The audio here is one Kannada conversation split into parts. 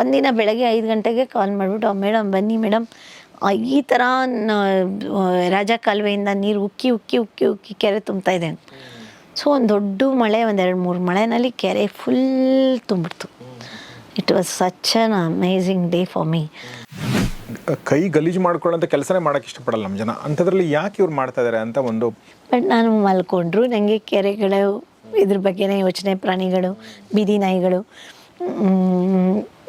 ಒಂದಿನ ಬೆಳಗ್ಗೆ ಐದು ಗಂಟೆಗೆ ಕಾಲ್ ಮಾಡಿಬಿಟ್ಟು ಮೇಡಮ್ ಬನ್ನಿ ಮೇಡಮ್ ಈ ಥರ ರಾಜ ಕಾಲುವೆಯಿಂದ ನೀರು ಉಕ್ಕಿ ಉಕ್ಕಿ ಉಕ್ಕಿ ಉಕ್ಕಿ ಕೆರೆ ತುಂಬ್ತಾ ಇದೆ ಸೊ ಒಂದು ದೊಡ್ಡ ಮಳೆ ಒಂದೆರಡು ಮೂರು ಮಳೆನಲ್ಲಿ ಕೆರೆ full ತುಂಬಿಡ್ತು it was such an amazing day for me ಕೈ ಗಲೀಜು ಮಾಡ್ಕೊಳ್ಳೋಂಥ ಕೆಲಸನೇ ಮಾಡೋಕೆ ಇಷ್ಟಪಡಲ್ಲ ನಮ್ಮ ಜನ. ಅಂಥದ್ರಲ್ಲಿ ಯಾಕೆ ಇವ್ರು ಮಾಡ್ತಾ ಇದ್ದಾರೆ ಅಂತ ಒಂದು ಬಟ್ ನಾನು ಮಲ್ಕೊಂಡ್ರು. ನನಗೆ ಕೆರೆಗಳು ಇದ್ರ ಬಗ್ಗೆನೇ ಯೋಚನೆ ಪ್ರಾಣಿಗಳು ಬೀದಿ ನಾಯಿಗಳು.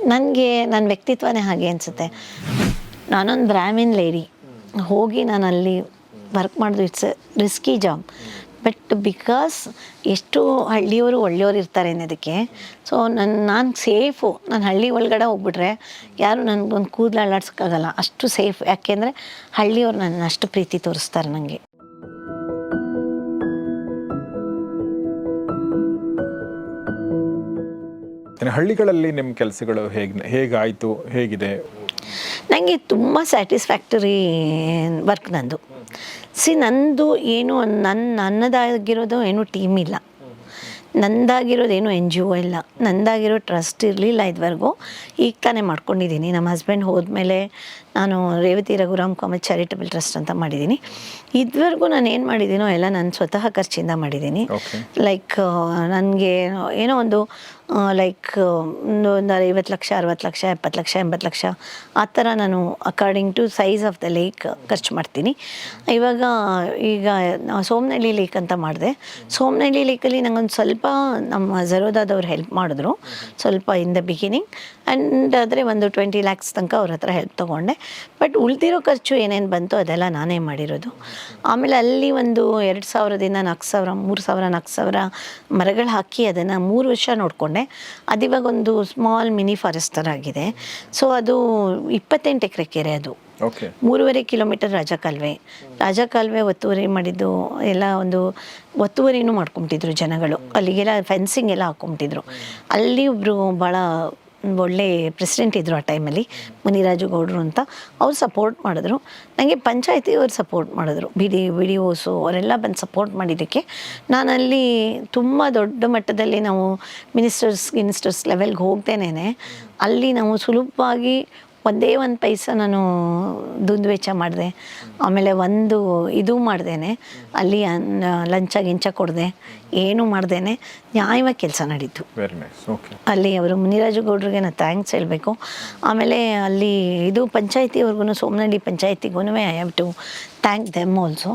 ನನಗೆ ನನ್ನ ವ್ಯಕ್ತಿತ್ವನೇ ಹಾಗೆ ಅನಿಸುತ್ತೆ. ನಾನೊಂದು ಬ್ರಾಹ್ಮಿನ್ ಲೇಡಿ ಹೋಗಿ ನಾನು ಅಲ್ಲಿ ವರ್ಕ್ ಮಾಡೋದು it's risky job but because ಎಷ್ಟು ಹಳ್ಳಿಯವರು ಒಳ್ಳೆಯವರು ಇರ್ತಾರೆ ಅನ್ನೋದಕ್ಕೆ ಸೊ ನನ್ನ ನಾನು ಸೇಫು ನಾನು ಹಳ್ಳಿ ಒಳಗಡೆ ಹೋಗ್ಬಿಟ್ರೆ ಯಾರು ನನಗೊಂದು ಕೂದಲು ಅಳ್ಳಾಡ್ಸೋಕ್ಕಾಗಲ್ಲ ಅಷ್ಟು ಸೇಫ್ ಯಾಕೆಂದರೆ ಹಳ್ಳಿಯವ್ರು ನನ್ನ ಅಷ್ಟು ಪ್ರೀತಿ ತೋರಿಸ್ತಾರೆ ನನಗೆ ಹಳ್ಳಿಗಳಲ್ಲಿ ನಿಮ್ಮ ಕೆಲಸಗಳು ಹೇಗೆ ಹೇಗಾಯಿತು? ಹೇಗಿದೆ? ನನಗೆ ತುಂಬ ಸ್ಯಾಟಿಸ್ಫ್ಯಾಕ್ಟರಿ ವರ್ಕ್ ನಂದು. ಸಿ ನಂದು ಏನು ನನ್ನ ನನ್ನದಾಗಿರೋದು ಏನು ಟೀಮ್ ಇಲ್ಲ. ನಂದಾಗಿರೋದು ಏನು ಎನ್ ಜಿ ಒ ಇಲ್ಲ. ನಂದಾಗಿರೋ ಟ್ರಸ್ಟ್ ಇರಲಿಲ್ಲ ಇದುವರೆಗೂ. ಈಗ ತಾನೇ ಮಾಡ್ಕೊಂಡಿದ್ದೀನಿ. ನಮ್ಮ ಹಸ್ಬೆಂಡ್ ಹೋದ್ಮೇಲೆ ನಾನು ರೇವತಿ ರಘುರಾಮ್ ಕಾಮತ್ ಚಾರಿಟಬಲ್ ಟ್ರಸ್ಟ್ ಅಂತ ಮಾಡಿದ್ದೀನಿ. ಇದುವರೆಗೂ ನಾನು ಏನು ಮಾಡಿದ್ದೀನೋ ಎಲ್ಲ ನಾನು ಸ್ವತಃ ಖರ್ಚಿಂದ ಮಾಡಿದ್ದೀನಿ. ಲೈಕ್ ನನಗೆ ಏನೋ ಒಂದು ಲೈಕ್ ಒಂದು ಐವತ್ತು ಲಕ್ಷ, ಅರವತ್ತು ಲಕ್ಷ, ಎಪ್ಪತ್ತು ಲಕ್ಷ, ಎಂಬತ್ತು ಲಕ್ಷ, ಆ ಥರ ನಾನು according to size of the lake ಖರ್ಚು ಮಾಡ್ತೀನಿ. ಇವಾಗ ಈಗ ಸೋಮನಹಳ್ಳಿ ಲೇಕ್ ಅಂತ ಮಾಡಿದೆ. ಸೋಮನಹಳ್ಳಿ ಲೇಕಲ್ಲಿ ನಂಗೊಂದು ಸ್ವಲ್ಪ ನಮ್ಮ ಜರೋದಾದವ್ರು ಹೆಲ್ಪ್ ಮಾಡಿದ್ರು. ಸ್ವಲ್ಪ ಇನ್ ದ ಬಿಗಿನಿಂಗ್ ಆ್ಯಂಡ್ ಆದರೆ ಒಂದು ಟ್ವೆಂಟಿ ಲ್ಯಾಕ್ಸ್ ತನಕ ಅವ್ರ ಹತ್ರ ಹೆಲ್ಪ್ ತೊಗೊಂಡೆ. ಬಟ್ ಉಳಿದಿರೋ ಖರ್ಚು ಏನೇನು ಬಂತು ಅದೆಲ್ಲ ನಾನೇ ಮಾಡಿರೋದು. ಆಮೇಲೆ ಅಲ್ಲಿ ಒಂದು ಎರಡು ಸಾವಿರದಿಂದ ನಾಲ್ಕು ಸಾವಿರ, ಮೂರು ಸಾವಿರ, ನಾಲ್ಕು ಸಾವಿರ ಮರಗಳು ಹಾಕಿ ಅದನ್ನು ಮೂರು ವರ್ಷ ನೋಡಿಕೊಂಡೆ. ಅದಿವಾಗ ಒಂದು ಸ್ಮಾಲ್ ಮಿನಿ ಫಾರೆಸ್ಟ್ ಥರ ಆಗಿದೆ. ಸೊ ಅದು ಇಪ್ಪತ್ತೆಂಟು ಎಕರೆ ಕೆರೆ ಅದು. ಮೂರುವರೆ ಕಿಲೋಮೀಟರ್ ರಾಜ ಕಾಲುವೆ. ರಾಜ ಕಾಲುವೆ ಒತ್ತುವರಿ ಮಾಡಿದ್ದು ಎಲ್ಲ ಒಂದು ಒತ್ತುವರಿನೂ ಮಾಡ್ಕೊಂಬಿಟ್ಟಿದ್ರು ಜನಗಳು. ಅಲ್ಲಿಗೆಲ್ಲ ಫೆನ್ಸಿಂಗ್ ಎಲ್ಲ ಹಾಕೊಂಬಿಟ್ಟಿದ್ರು. ಅಲ್ಲಿ ಒಬ್ಬರು ಭಾಳ ಒಳ್ಳೆ ಪ್ರೆಸಿಡೆಂಟ್ ಇದ್ದರು ಆ ಟೈಮಲ್ಲಿ ಮುನಿರಾಜು ಗೌಡ್ರು ಅಂತ, ಅವ್ರು ಸಪೋರ್ಟ್ ಮಾಡಿದ್ರು. ನನಗೆ ಪಂಚಾಯತಿಯವ್ರು ಸಪೋರ್ಟ್ ಮಾಡಿದ್ರು. B D B D Os ಅವರೆಲ್ಲ ಬಂದು ಸಪೋರ್ಟ್ ಮಾಡಿದ್ದಕ್ಕೆ. ನಾನಲ್ಲಿ ತುಂಬ ದೊಡ್ಡ ಮಟ್ಟದಲ್ಲಿ ನಾವು ಮಿನಿಸ್ಟರ್ಸ್ ಮಿನಿಸ್ಟರ್ಸ್ ಲೆವೆಲ್ಗೆ ಹೋಗ್ತೇನೆ ಅಲ್ಲಿ ನಾವು ಸುಲಭವಾಗಿ ಒಂದೇ ಒಂದು ಪೈಸ ನಾನು ದುಂದುವೆಚ್ಚ ಮಾಡಿದೆ. ಆಮೇಲೆ ಒಂದು ಇದು ಮಾಡ್ದೇನೆ. ಅಲ್ಲಿ ಲಂಚ ಗಿಂಚ ಕೊಡದೆ. ಏನು ಮಾಡ್ದೇನೆ. ನ್ಯಾಯವಾಗಿ ಕೆಲಸ ನಡೀತು. ಅಲ್ಲಿ ಅವರು ಮುನಿರಾಜು ಗೌಡ್ರಿಗೆ ನಾನು ಥ್ಯಾಂಕ್ಸ್ ಹೇಳಬೇಕು. ಆಮೇಲೆ ಅಲ್ಲಿ ಇದು ಪಂಚಾಯತಿವರೆಗೂ Somanahalli ಪಂಚಾಯತಿಗೂ I have to thank them also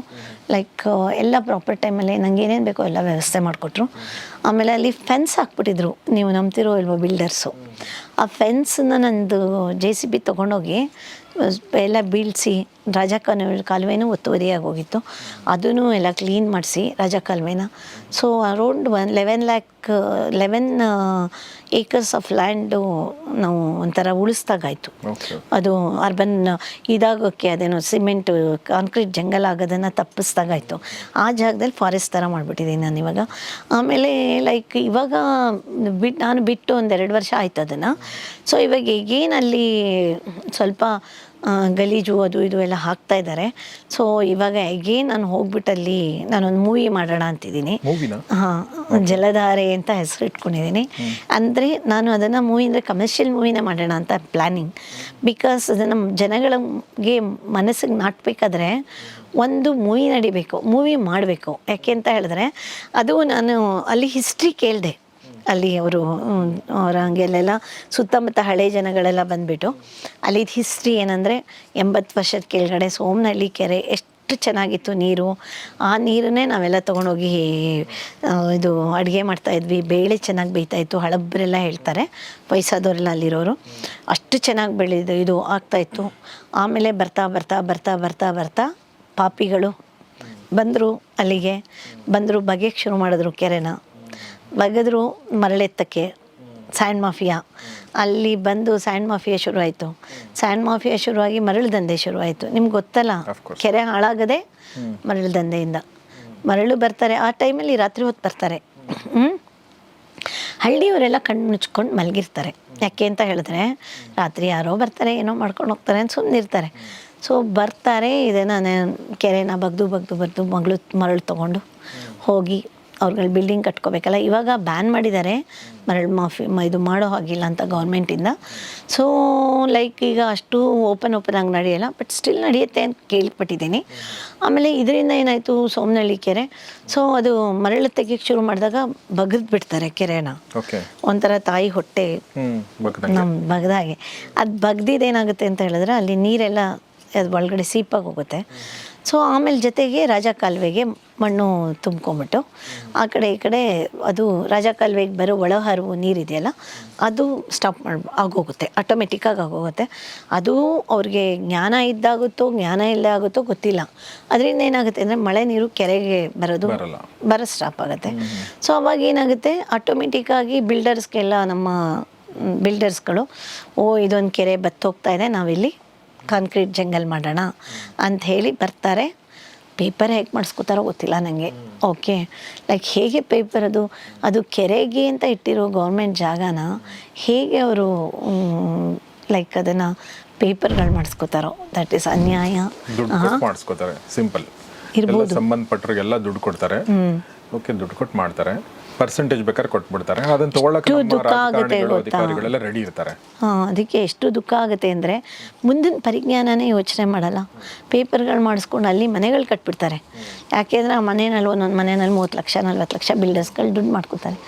like ಎಲ್ಲ ಪ್ರಾಪರ್ ಟೈಮಲ್ಲಿ ನಂಗೆ ಏನೇನು ಬೇಕೋ ಎಲ್ಲ ವ್ಯವಸ್ಥೆ ಮಾಡಿಕೊಟ್ರು. ಆಮೇಲೆ ಅಲ್ಲಿ ಫೆನ್ಸ್ ಹಾಕ್ಬಿಟ್ಟಿದ್ರು. ನೀವು ನಂಬ್ತಿರೋ ಇಲ್ವೋ ಬಿಲ್ಡರ್ಸು ಆ ಫೆನ್ಸನ್ನ ನಂದು ಜೆ ಸಿ ಬಿ ತೊಗೊಂಡೋಗಿ ಎಲ್ಲ ಬೀಳಿಸಿ ರಾಜ ಕಾಲುವೆ ಕಾಲುವೆನೂ ಒತ್ತುವರಿಯಾಗಿ ಹೋಗಿತ್ತು. ಅದನ್ನು ಎಲ್ಲ ಕ್ಲೀನ್ ಮಾಡಿಸಿ ರಾಜ ಕಾಲುವೆನ. So around one eleven lakh eleven acres of land ನಾವು ಒಂಥರ ಉಳಿಸ್ದಾಗಾಯ್ತು. ಅದು ಅರ್ಬನ್ ಇದಾಗೋಕ್ಕೆ ಅದೇನೋ ಸಿಮೆಂಟ್ ಕಾಂಕ್ರೀಟ್ ಜಂಗಲ್ ಆಗೋದನ್ನು ತಪ್ಪಿಸ್ದಾಗಾಯಿತು. ಆ ಜಾಗದಲ್ಲಿ ಫಾರೆಸ್ಟ್ ಥರ ಮಾಡಿಬಿಟ್ಟಿದ್ದೀನಿ ನಾನು ಇವಾಗ. ಆಮೇಲೆ ಲೈಕ್ ಇವಾಗ ಬಿಟ್ಟು ನಾನು ಬಿಟ್ಟು ಒಂದೆರಡು ವರ್ಷ ಆಯ್ತು ಅದನ್ನು. ಸೊ ಇವಾಗ ಏನಲ್ಲಿ ಅಲ್ಲಿ ಸ್ವಲ್ಪ ಗಲೀಜು ಅದು ಇದು ಎಲ್ಲ ಹಾಕ್ತಾ ಇದ್ದಾರೆ. ಸೊ ಇವಾಗ ಅಗೇನ್ ನಾನು ಹೋಗ್ಬಿಟ್ಟಲ್ಲಿ ನಾನೊಂದು ಮೂವಿ ಮಾಡೋಣ ಅಂತಿದ್ದೀನಿ. ಹಾಂ ಜಲಧಾರೆ ಅಂತ ಹೆಸರು ಇಟ್ಕೊಂಡಿದ್ದೀನಿ. ಅಂದರೆ ನಾನು ಅದನ್ನು ಮೂವಿ ಅಂದರೆ ಕಮರ್ಷಿಯಲ್ ಮೂವಿನೇ ಮಾಡೋಣ ಅಂತ ಪ್ಲ್ಯಾನಿಂಗ್ ಬಿಕಾಸ್ ಅದನ್ನು ಜನಗಳಿಗೆ ಮನಸ್ಸಿಗೆ ನಾಟಬೇಕಾದ್ರೆ ಒಂದು ಮೂವಿ ನಡಿಬೇಕು ಮೂವಿ ಮಾಡಬೇಕು. ಯಾಕೆ ಅಂತ ಹೇಳಿದ್ರೆ ಅದು ನಾನು ಅಲ್ಲಿ ಹಿಸ್ಟ್ರಿ ಕೇಳಿದೆ. ಅಲ್ಲಿ ಅವರು ಅವ್ರ ಹಂಗೆಲ್ಲೆಲ್ಲ ಸುತ್ತಮುತ್ತ ಹಳೆ ಜನಗಳೆಲ್ಲ ಬಂದುಬಿಟ್ಟು ಅಲ್ಲಿದ್ದು ಹಿಸ್ಟ್ರಿ ಏನಂದರೆ ಎಂಬತ್ತು ವರ್ಷದ ಕೆಳಗಡೆ ಸೋಮನಹಳ್ಳಿ ಕೆರೆ ಎಷ್ಟು ಚೆನ್ನಾಗಿತ್ತು ನೀರು. ಆ ನೀರನ್ನೇ ನಾವೆಲ್ಲ ತೊಗೊಂಡೋಗಿ ಇದು ಅಡುಗೆ ಮಾಡ್ತಾಯಿದ್ವಿ ಬೇಳೆ ಚೆನ್ನಾಗಿ ಬೇಯ್ತಾಯಿತ್ತು ಹಳಬ್ರೆಲ್ಲ ಹೇಳ್ತಾರೆ, ವಯಸ್ಸಾದವರೆಲ್ಲ ಅಲ್ಲಿರೋರು. ಅಷ್ಟು ಚೆನ್ನಾಗಿ ಬೆಳೆದು ಇದು ಆಗ್ತಾಯಿತ್ತು ಆಮೇಲೆ ಬರ್ತಾ ಬರ್ತಾ ಬರ್ತಾ ಬರ್ತಾ ಬರ್ತಾ ಪಾಪಿಗಳು ಬಂದರು ಅಲ್ಲಿಗೆ. ಬಂದರು ಬಗೆಗೆ ಶುರು ಮಾಡಿದ್ರು ಕೆರೆನ. ಬಗೆದ್ರು ಮರಳೆತ್ತಕ್ಕೆ ಸ್ಯಾಂಡ್ ಮಾಫಿಯಾ. ಅಲ್ಲಿ ಬಂದು ಸ್ಯಾಂಡ್ ಮಾಫಿಯಾ ಶುರುವಾಯಿತು. ಸ್ಯಾಂಡ್ ಮಾಫಿಯಾ ಶುರುವಾಗಿ ಮರಳು ದಂಧೆ ಶುರುವಾಯಿತು. ನಿಮ್ಗೆ ಗೊತ್ತಲ್ಲ? ಕೆರೆ ಹಾಳಾಗದೆ ಮರಳು ದಂಧೆಯಿಂದ. ಮರಳು ಬರ್ತಾರೆ ಆ ಟೈಮಲ್ಲಿ ರಾತ್ರಿ ಹೊತ್ತು ಬರ್ತಾರೆ. ಹ್ಞೂ ಹಳ್ಳಿಯವರೆಲ್ಲ ಕಣ್ಣು ಮುಚ್ಕೊಂಡು ಮಲಗಿರ್ತಾರೆ. ಯಾಕೆ ಅಂತ ಹೇಳಿದ್ರೆ ರಾತ್ರಿ ಯಾರೋ ಬರ್ತಾರೆ ಏನೋ ಮಾಡ್ಕೊಂಡು ಹೋಗ್ತಾರೆ ಅಂತ ಸುಮ್ಮನಿರ್ತಾರೆ ಸೊ ಬರ್ತಾರೆ ಇದನ್ನು ಕೆರೆನ ಬಗ್ದು ಬಗ್ದು ಬರೆದು ಮಗಳು ಮರಳು ತೊಗೊಂಡು ಹೋಗಿ ಅವ್ರುಗಳು ಬಿಲ್ಡಿಂಗ್ ಕಟ್ಕೋಬೇಕಲ್ಲ. ಇವಾಗ ಬ್ಯಾನ್ ಮಾಡಿದ್ದಾರೆ ಮರಳು ಮಾಫಿ ಮ- ಇದು ಮಾಡೋ ಹಾಗಿಲ್ಲ ಅಂತ ಗೌರ್ಮೆಂಟಿಂದ ಸೊ ಲೈಕ್ ಈಗ ಅಷ್ಟು ಓಪನ್ ಓಪನ್ ಆಗಿ ನಡೆಯಲ್ಲ. ಬಟ್ ಸ್ಟಿಲ್ ನಡೆಯುತ್ತೆ ಅಂತ ಕೇಳ್ಪಟ್ಟಿದ್ದೀನಿ. ಆಮೇಲೆ ಇದರಿಂದ ಏನಾಯಿತು ಸೋಮನಹಳ್ಳಿ ಕೆರೆ. ಸೊ ಅದು ಮರಳು ತೆಗಿಯಕ್ಕೆ ಶುರು ಮಾಡಿದಾಗ ಬಗ್ದು ಬಿಡ್ತಾರೆ ಕೆರೆನ. ಒಂಥರ ತಾಯಿ ಹೊಟ್ಟೆ. ನಮ್ಮ ಬಗ್ದಾಗೆ. ಅದು ಬಗ್ದಿದ್ದೇನಾಗುತ್ತೆ ಅಂತ ಹೇಳಿದ್ರೆ ಅಲ್ಲಿ ನೀರೆಲ್ಲ ಅದು ಒಳಗಡೆ ಸೀಪಾಗಿ ಹೋಗುತ್ತೆ. ಸೊ ಆಮೇಲೆ ಜೊತೆಗೆ ರಾಜ ಕಾಲುವೆಗೆ ಮಣ್ಣು ತುಂಬ್ಕೊಂಬಿಟ್ಟು ಆ ಕಡೆ ಈ ಕಡೆ ಅದು ರಾಜ ಕಾಲುವೆಗೆ ಬರೋ ಒಳಹರಿವು ನೀರಿದೆಯಲ್ಲ ಅದು ಸ್ಟಾಪ್ ಮಾಡಿ ಆಗೋಗುತ್ತೆ ಆಟೋಮೆಟಿಕ್ಕಾಗಿ ಆಗೋಗುತ್ತೆ. ಅದು ಅವ್ರಿಗೆ ಜ್ಞಾನ ಇದ್ದಾಗುತ್ತೋ ಜ್ಞಾನ ಇಲ್ಲ ಆಗುತ್ತೋ ಗೊತ್ತಿಲ್ಲ. ಅದರಿಂದ ಏನಾಗುತ್ತೆ ಅಂದರೆ ಮಳೆ ನೀರು ಕೆರೆಗೆ ಬರೋದು. ಬರೋ ಸ್ಟಾಪ್ ಆಗುತ್ತೆ. ಸೊ ಅವಾಗ ಏನಾಗುತ್ತೆ ಆಟೋಮೆಟಿಕ್ಕಾಗಿ ಬಿಲ್ಡರ್ಸ್ಗೆಲ್ಲ ನಮ್ಮ ಬಿಲ್ಡರ್ಸ್ಗಳು ಓ ಇದೊಂದು ಕೆರೆ ಬತ್ತೋಗ್ತಾ ಇದೆ ನಾವಿಲ್ಲಿ ಕಾಂಕ್ರೀಟ್ ಜಂಗಲ್ ಮಾಡೋಣ ಅಂತ ಹೇಳಿ ಬರ್ತಾರೆ. ಪೇಪರ್ ಹೇಗೆ ಮಾಡಿಸ್ಕೋತಾರೋ ಗೊತ್ತಿಲ್ಲ ನನಗೆ ಓಕೆ. ಲೈಕ್ ಹೇಗೆ ಪೇಪರ್ ಅದು? ಅದು ಕೆರೆಗೆ ಅಂತ ಇಟ್ಟಿರೋ ಗೌರ್ಮೆಂಟ್ ಜಾಗನ ಹೇಗೆ ಅವರು ಲೈಕ್ ಅದನ್ನು ಪೇಪರ್ಗಳು ಮಾಡಿಸ್ಕೋತಾರೋ? ದಟ್ ಈಸ್ ಅನ್ಯಾಯ. ಮಾಡಿಸ್ಕೋತಾರೆ ಸಿಂಪಲ್. ಇರ್ಬೋದು. ಸಂಬಂಧಪಟ್ಟರಿಗೆಲ್ಲ ದುಡ್ಡು ಕೊಡ್ತಾರೆ. ಓಕೆ ದುಡ್ಡು ಕೊಟ್ಟು ಮಾಡ್ತಾರೆ. ಪರ್ಸೆಂಟೇಜ್ ಬೇಕಾದ್ರೆ ಕೊಟ್ಬಿಡ್ತಾರೆ. ಅದನ್ನ ನಮ್ಮ ದುಃಖ ಆಗುತ್ತೆ ಗೊತ್ತಾ? ಅಧಿಕಾರಿಗಳೆಲ್ಲ ರೆಡಿ ಇರ್ತಾರೆ. ಹಾಂ ಅದಕ್ಕೆ ಎಷ್ಟು ದುಃಖ ಆಗುತ್ತೆ ಅಂದರೆ ಮುಂದಿನ ಪರಿಜ್ಞಾನನೇ ಯೋಚನೆ ಮಾಡಲ್ಲ. ಪೇಪರ್ಗಳು ಮಾಡಿಸ್ಕೊಂಡು ಅಲ್ಲಿ ಮನೆಗಳು ಕಟ್ಬಿಡ್ತಾರೆ. ಯಾಕೆಂದರೆ ಆ ಮನೆಯಲ್ಲಿ ಒಂದೊಂದು ಮನೆಯಲ್ಲಿ ಮೂವತ್ತು ಲಕ್ಷ ನಲ್ವತ್ತು ಲಕ್ಷ ಬಿಲ್ಡರ್ಸ್ಗಳು ದುಡ್ಡು ಮಾಡ್ಕೊತಾರೆ.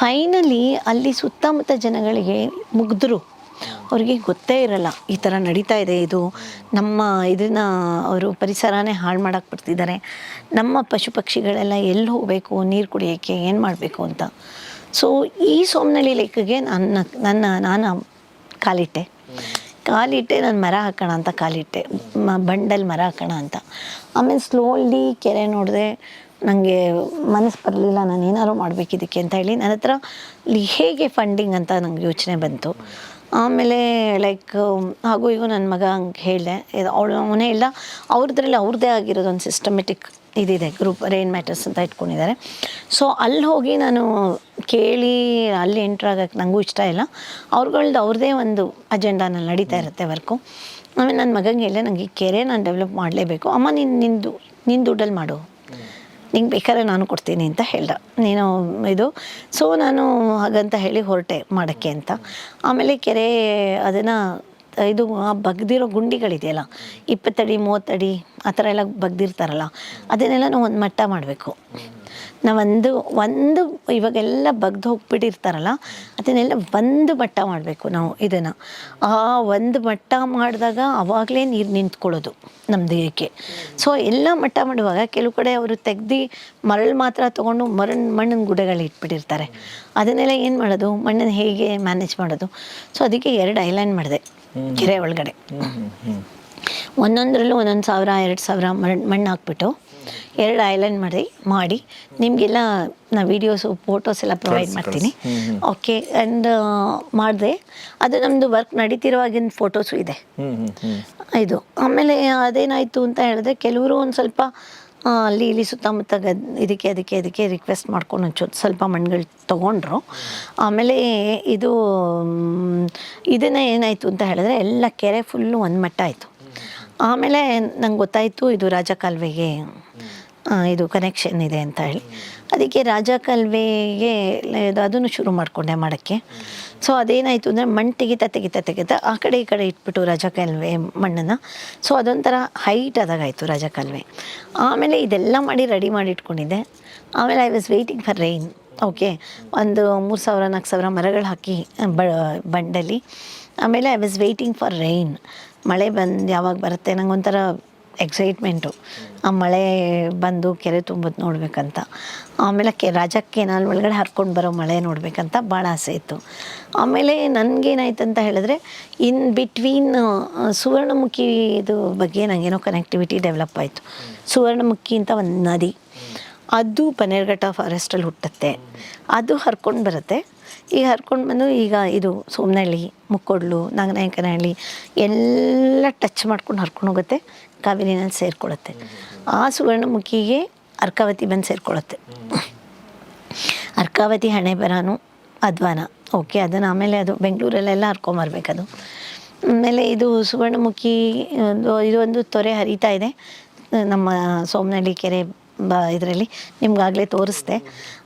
ಫೈನಲಿ ಅಲ್ಲಿ ಸುತ್ತಮುತ್ತ ಜನಗಳಿಗೆ ಮುಗ್ಧರು ಅವ್ರಿಗೆ ಗೊತ್ತೇ ಇರಲ್ಲ, ಈ ಥರ ನಡೀತಾ ಇದೆ ಇದು. ನಮ್ಮ ಇದನ್ನ ಅವರು ಪರಿಸರನೇ ಹಾಳು ಮಾಡಕ್ಕೆ ಬರ್ತಿದ್ದಾರೆ. ನಮ್ಮ ಪಶು ಪಕ್ಷಿಗಳೆಲ್ಲ ಎಲ್ಲಿ ಹೋಗಬೇಕು, ನೀರು ಕುಡಿಯೋಕ್ಕೆ, ಏನು ಮಾಡಬೇಕು ಅಂತ. ಸೊ ಈ ಸೋಮ್ನಳ್ಳಿ ಲೇಖಗೆ ನನ್ನ ನನ್ನ, ನಾನು ಕಾಲಿಟ್ಟೆ. ಕಾಲಿಟ್ಟೆ, ನಾನು ಮರ ಹಾಕೋಣ ಅಂತ ಕಾಲಿಟ್ಟೆ. ಮ, ಬಂಡಲ್ ಮರ ಹಾಕೋಣ ಅಂತ. ಆಮೇಲೆ ಸ್ಲೋಲಿ ಕೆರೆ ನೋಡಿದೆ ನನಗೆ ಮನಸ್ಸು ಬರಲಿಲ್ಲ, ನಾನು ಏನಾದ್ರು ಮಾಡಬೇಕಿದ್ದಕ್ಕೆ ಅಂತ ಹೇಳಿ ನನ್ನ ಹತ್ರ ಹೇಗೆ ಫಂಡಿಂಗ್ ಅಂತ ನನಗೆ ಯೋಚನೆ ಬಂತು. ಆಮೇಲೆ ಲೈಕ್ ಹಾಗೂ ಈಗ ನನ್ನ ಮಗ ಹಂಗೆ ಹೇಳಿದೆ ಅವಳು ಅವನೇ ಇಲ್ಲ, ಅವ್ರದ್ರಲ್ಲಿ ಅವ್ರದ್ದೇ ಆಗಿರೋದು ಒಂದು ಸಿಸ್ಟಮೆಟಿಕ್ ಇದಿದೆ ಗ್ರೂಪ್ ರೇನ್ ಮ್ಯಾಟರ್ಸ್ ಅಂತ ಇಟ್ಕೊಂಡಿದ್ದಾರೆ. ಸೊ ಅಲ್ಲಿ ಹೋಗಿ ನಾನು ಕೇಳಿ, ಅಲ್ಲಿ ಎಂಟ್ರ್ ಆಗಕ್ಕೆ ನನಗೂ ಇಷ್ಟ ಇಲ್ಲ. ಅವ್ರುಗಳ್ದು ಅವ್ರದ್ದೇ ಒಂದು ಅಜೆಂಡಾನ ನಡೀತಾ ಇರುತ್ತೆ ವರ್ಕು. ಆಮೇಲೆ ನನ್ನ ಮಗಂಗೆ ಹೇಳಿದೆ ನನಗೆ ಕೆರೆ ನಾನು ಡೆವಲಪ್ ಮಾಡಲೇಬೇಕು. ಅಮ್ಮ ನಿನ್ನ ನಿಂದು ನಿನ್ನ ದುಡ್ಡಲ್ಲಿ ಮಾಡು. ನಿಂಗೆ ಬೇಕಾದ್ರೆ ನಾನು ಕೊಡ್ತೀನಿ ಅಂತ ಹೇಳ್ದ. ನೀನು ಇದು ಸೊ ನಾನು ಹಾಗಂತ ಹೇಳಿ ಹೊರಟೆ ಮಾಡೋಕ್ಕೆ ಅಂತ. ಆಮೇಲೆ ಕೆರೆ ಅದನ್ನು, ಇದು ಆ ಬಗ್ದಿರೋ ಗುಂಡಿಗಳಿದೆಯಲ್ಲ, ಇಪ್ಪತ್ತಡಿ, ಮೂವತ್ತಡಿ, ಆ ಥರ ಎಲ್ಲ ಬಗ್ದಿರ್ತಾರಲ್ಲ, ಅದನ್ನೆಲ್ಲ ನಾವು ಒಂದು ಮಟ್ಟ ಮಾಡಬೇಕು. ನಾವೊಂದು ಒಂದು ಇವಾಗೆಲ್ಲ ಬಗ್ದು ಹೋಗ್ಬಿಟ್ಟಿರ್ತಾರಲ್ಲ ಅದನ್ನೆಲ್ಲ ಒಂದು ಮಟ್ಟ ಮಾಡಬೇಕು ನಾವು ಇದನ್ನು. ಆ ಒಂದು ಮಟ್ಟ ಮಾಡಿದಾಗ ಅವಾಗಲೇ ನೀರು ನಿಂತ್ಕೊಳ್ಳೋದು ನಮ್ಮ ದೇಹಕ್ಕೆ. ಸೊ ಎಲ್ಲ ಮಟ್ಟ ಮಾಡುವಾಗ ಕೆಲವು ಕಡೆ ಅವರು ತೆಗ್ದು ಮರಳು ಮಾತ್ರ ತೊಗೊಂಡು ಮರಳು ಮಣ್ಣಿನ ಗುಡ್ಡೆಗಳು ಇಟ್ಬಿಟ್ಟಿರ್ತಾರೆ. ಅದನ್ನೆಲ್ಲ ಏನು ಮಾಡೋದು? ಮಣ್ಣನ್ನು ಹೇಗೆ ಮ್ಯಾನೇಜ್ ಮಾಡೋದು? ಸೊ ಅದಕ್ಕೆ ಎರಡು ಐಲ್ಯಾಂಡ್ ಮಾಡಿದೆ ಕೆರೆ ಒಳಗಡೆ. ಒಂದೊಂದರಲ್ಲೂ ಒಂದೊಂದು ಸಾವಿರ ಎರಡು ಸಾವಿರ ಮಣ್ಣು ಮಣ್ಣು ಹಾಕ್ಬಿಟ್ಟು ಎರಡು ಐಲ್ಯಾಂಡ್ ಮಾಡಿ ಮಾಡಿ. ನಿಮಗೆಲ್ಲ ನಾ ವೀಡಿಯೋಸು ಫೋಟೋಸ್ ಎಲ್ಲ ಪ್ರೊವೈಡ್ ಮಾಡ್ತೀನಿ. ಓಕೆ ಆ್ಯಂಡ್ ಮಾಡಿದೆ. ಅದು ನಮ್ಮದು ವರ್ಕ್ ನಡೀತಿರುವಾಗಿನ ಫೋಟೋಸು ಇದೆ. ಇದು. ಆಮೇಲೆ ಅದೇನಾಯಿತು ಅಂತ ಹೇಳಿದ್ರೆ ಕೆಲವರು ಒಂದು ಸ್ವಲ್ಪ ಅಲ್ಲಿ ಇಲ್ಲಿ ಸುತ್ತಮುತ್ತ ಗದ್ ಇದಕ್ಕೆ ಅದಕ್ಕೆ ಅದಕ್ಕೆ ರಿಕ್ವೆಸ್ಟ್ ಮಾಡ್ಕೊಂಡು ಒಂಚೂರು ಸ್ವಲ್ಪ ಮಣ್ಣುಗಳು ತೊಗೊಂಡ್ರು. ಆಮೇಲೆ ಇದು ಇದನ್ನೇ ಏನಾಯಿತು ಅಂತ ಹೇಳಿದ್ರೆ ಎಲ್ಲ ಕೆರೆ ಫುಲ್ಲು ಒಂದು ಮಟ್ಟ ಆಯಿತು. ಆಮೇಲೆ ನಂಗೆ ಗೊತ್ತಾಯಿತು ಇದು ರಾಜ ಕಾಲುವೆಗೆ ಆ, ಇದು ಕನೆಕ್ಷನ್ ಇದೆ ಅಂತ ಹೇಳಿ. ಅದಕ್ಕೆ ರಾಜ ಕಲ್ವೆಗೆ ಅದನ್ನು ಶುರು ಮಾಡಿಕೊಂಡೆ ಮಾಡೋಕ್ಕೆ. ಸೊ ಅದೇನಾಯಿತು ಅಂದರೆ ಮಣ್ಣು ತೆಗಿತ ತೆಗಿತ ತೆಗಿತಾ ಆ ಕಡೆ ಈ ಕಡೆ ಇಟ್ಬಿಟ್ಟು ರಾಜ ಕಲ್ವೆ ಮಣ್ಣನ್ನು. ಸೊ ಅದೊಂಥರ ಹೈಟ್ ಆದಾಗಾಯಿತು ರಾಜ ಕಲ್ವೆ. ಆಮೇಲೆ ಇದೆಲ್ಲ ಮಾಡಿ ರೆಡಿ ಮಾಡಿ ಇಟ್ಕೊಂಡಿದ್ದೆ. ಆಮೇಲೆ I was waiting for rain okay ಒಂದು ಮೂರು ಸಾವಿರ, ನಾಲ್ಕು ಸಾವಿರ ಮರಗಳು ಹಾಕಿ ಬ, ಬಂಡಲ್ಲಿ. ಆಮೇಲೆ I was waiting for rain ಮಳೆ ಬಂದು ಯಾವಾಗ ಬರುತ್ತೆ? ನಂಗೊಂಥರ ಎಕ್ಸೈಟ್ಮೆಂಟು ಆ ಮಳೆ ಬಂದು ಕೆರೆ ತುಂಬೋದು ನೋಡಬೇಕಂತ. ಆಮೇಲೆ ಕೆ ರಾಜಕ್ಕೆ ನಾನು ಒಳಗಡೆ ಹರ್ಕೊಂಡು ಬರೋ ಮಳೆ ನೋಡಬೇಕಂತ ಭಾಳ ಆಸೆ ಇತ್ತು. ಆಮೇಲೆ ನನಗೇನಾಯ್ತು ಅಂತ ಹೇಳಿದ್ರೆ ಇನ್ ಬಿಟ್ವೀನ್ ಸುವರ್ಣಮುಖಿ ಇದು ಬಗ್ಗೆ ನನಗೇನೋ ಕನೆಕ್ಟಿವಿಟಿ ಡೆವಲಪ್ ಆಯಿತು. ಸುವರ್ಣಮುಖಿ ಅಂತ ಒಂದು ನದಿ. ಅದು ಪನೇರ್ಘಟ್ಟ ಫಾರೆಸ್ಟಲ್ಲಿ ಹುಟ್ಟುತ್ತೆ. ಅದು ಹರ್ಕೊಂಡು ಬರುತ್ತೆ. ಈಗ ಹರ್ಕೊಂಡು ಬಂದು ಈಗ ಇದು ಸೋಮನಹಳ್ಳಿ, ಮುಕ್ಕೊಡ್ಲು, ನಾಗನಾಯಕನಹಳ್ಳಿ ಎಲ್ಲ ಟಚ್ ಮಾಡ್ಕೊಂಡು ಹರ್ಕೊಂಡು ಹೋಗುತ್ತೆ, ಕಾವೇರಿನಲ್ಲಿ ಸೇರ್ಕೊಳತ್ತೆ ಆ ಸುವರ್ಣಮುಖಿಗೆ ಅರ್ಕಾವತಿ ಬಂದು ಸೇರ್ಕೊಳತ್ತೆ ಅರ್ಕಾವತಿ ಹಣೆ ಬರಾನು ಅದ್ವಾನ. ಓಕೆ ಅದನ್ನು ಆಮೇಲೆ ಅದು ಬೆಂಗಳೂರಲ್ಲೆಲ್ಲ ಹರ್ಕೊಂಬರ್ಬೇಕದು ಆಮೇಲೆ ಇದು ಸುವರ್ಣಮುಖಿ ಇದು ಒಂದು ತೊರೆ ಹರಿತಾ ಇದೆ. ನಮ್ಮ ಸೋಮನಹಳ್ಳಿ ಕೆರೆ ಇದರಲ್ಲಿ ನಿಮ್ಗಾಗಲೇ ತೋರಿಸ್ದೆ.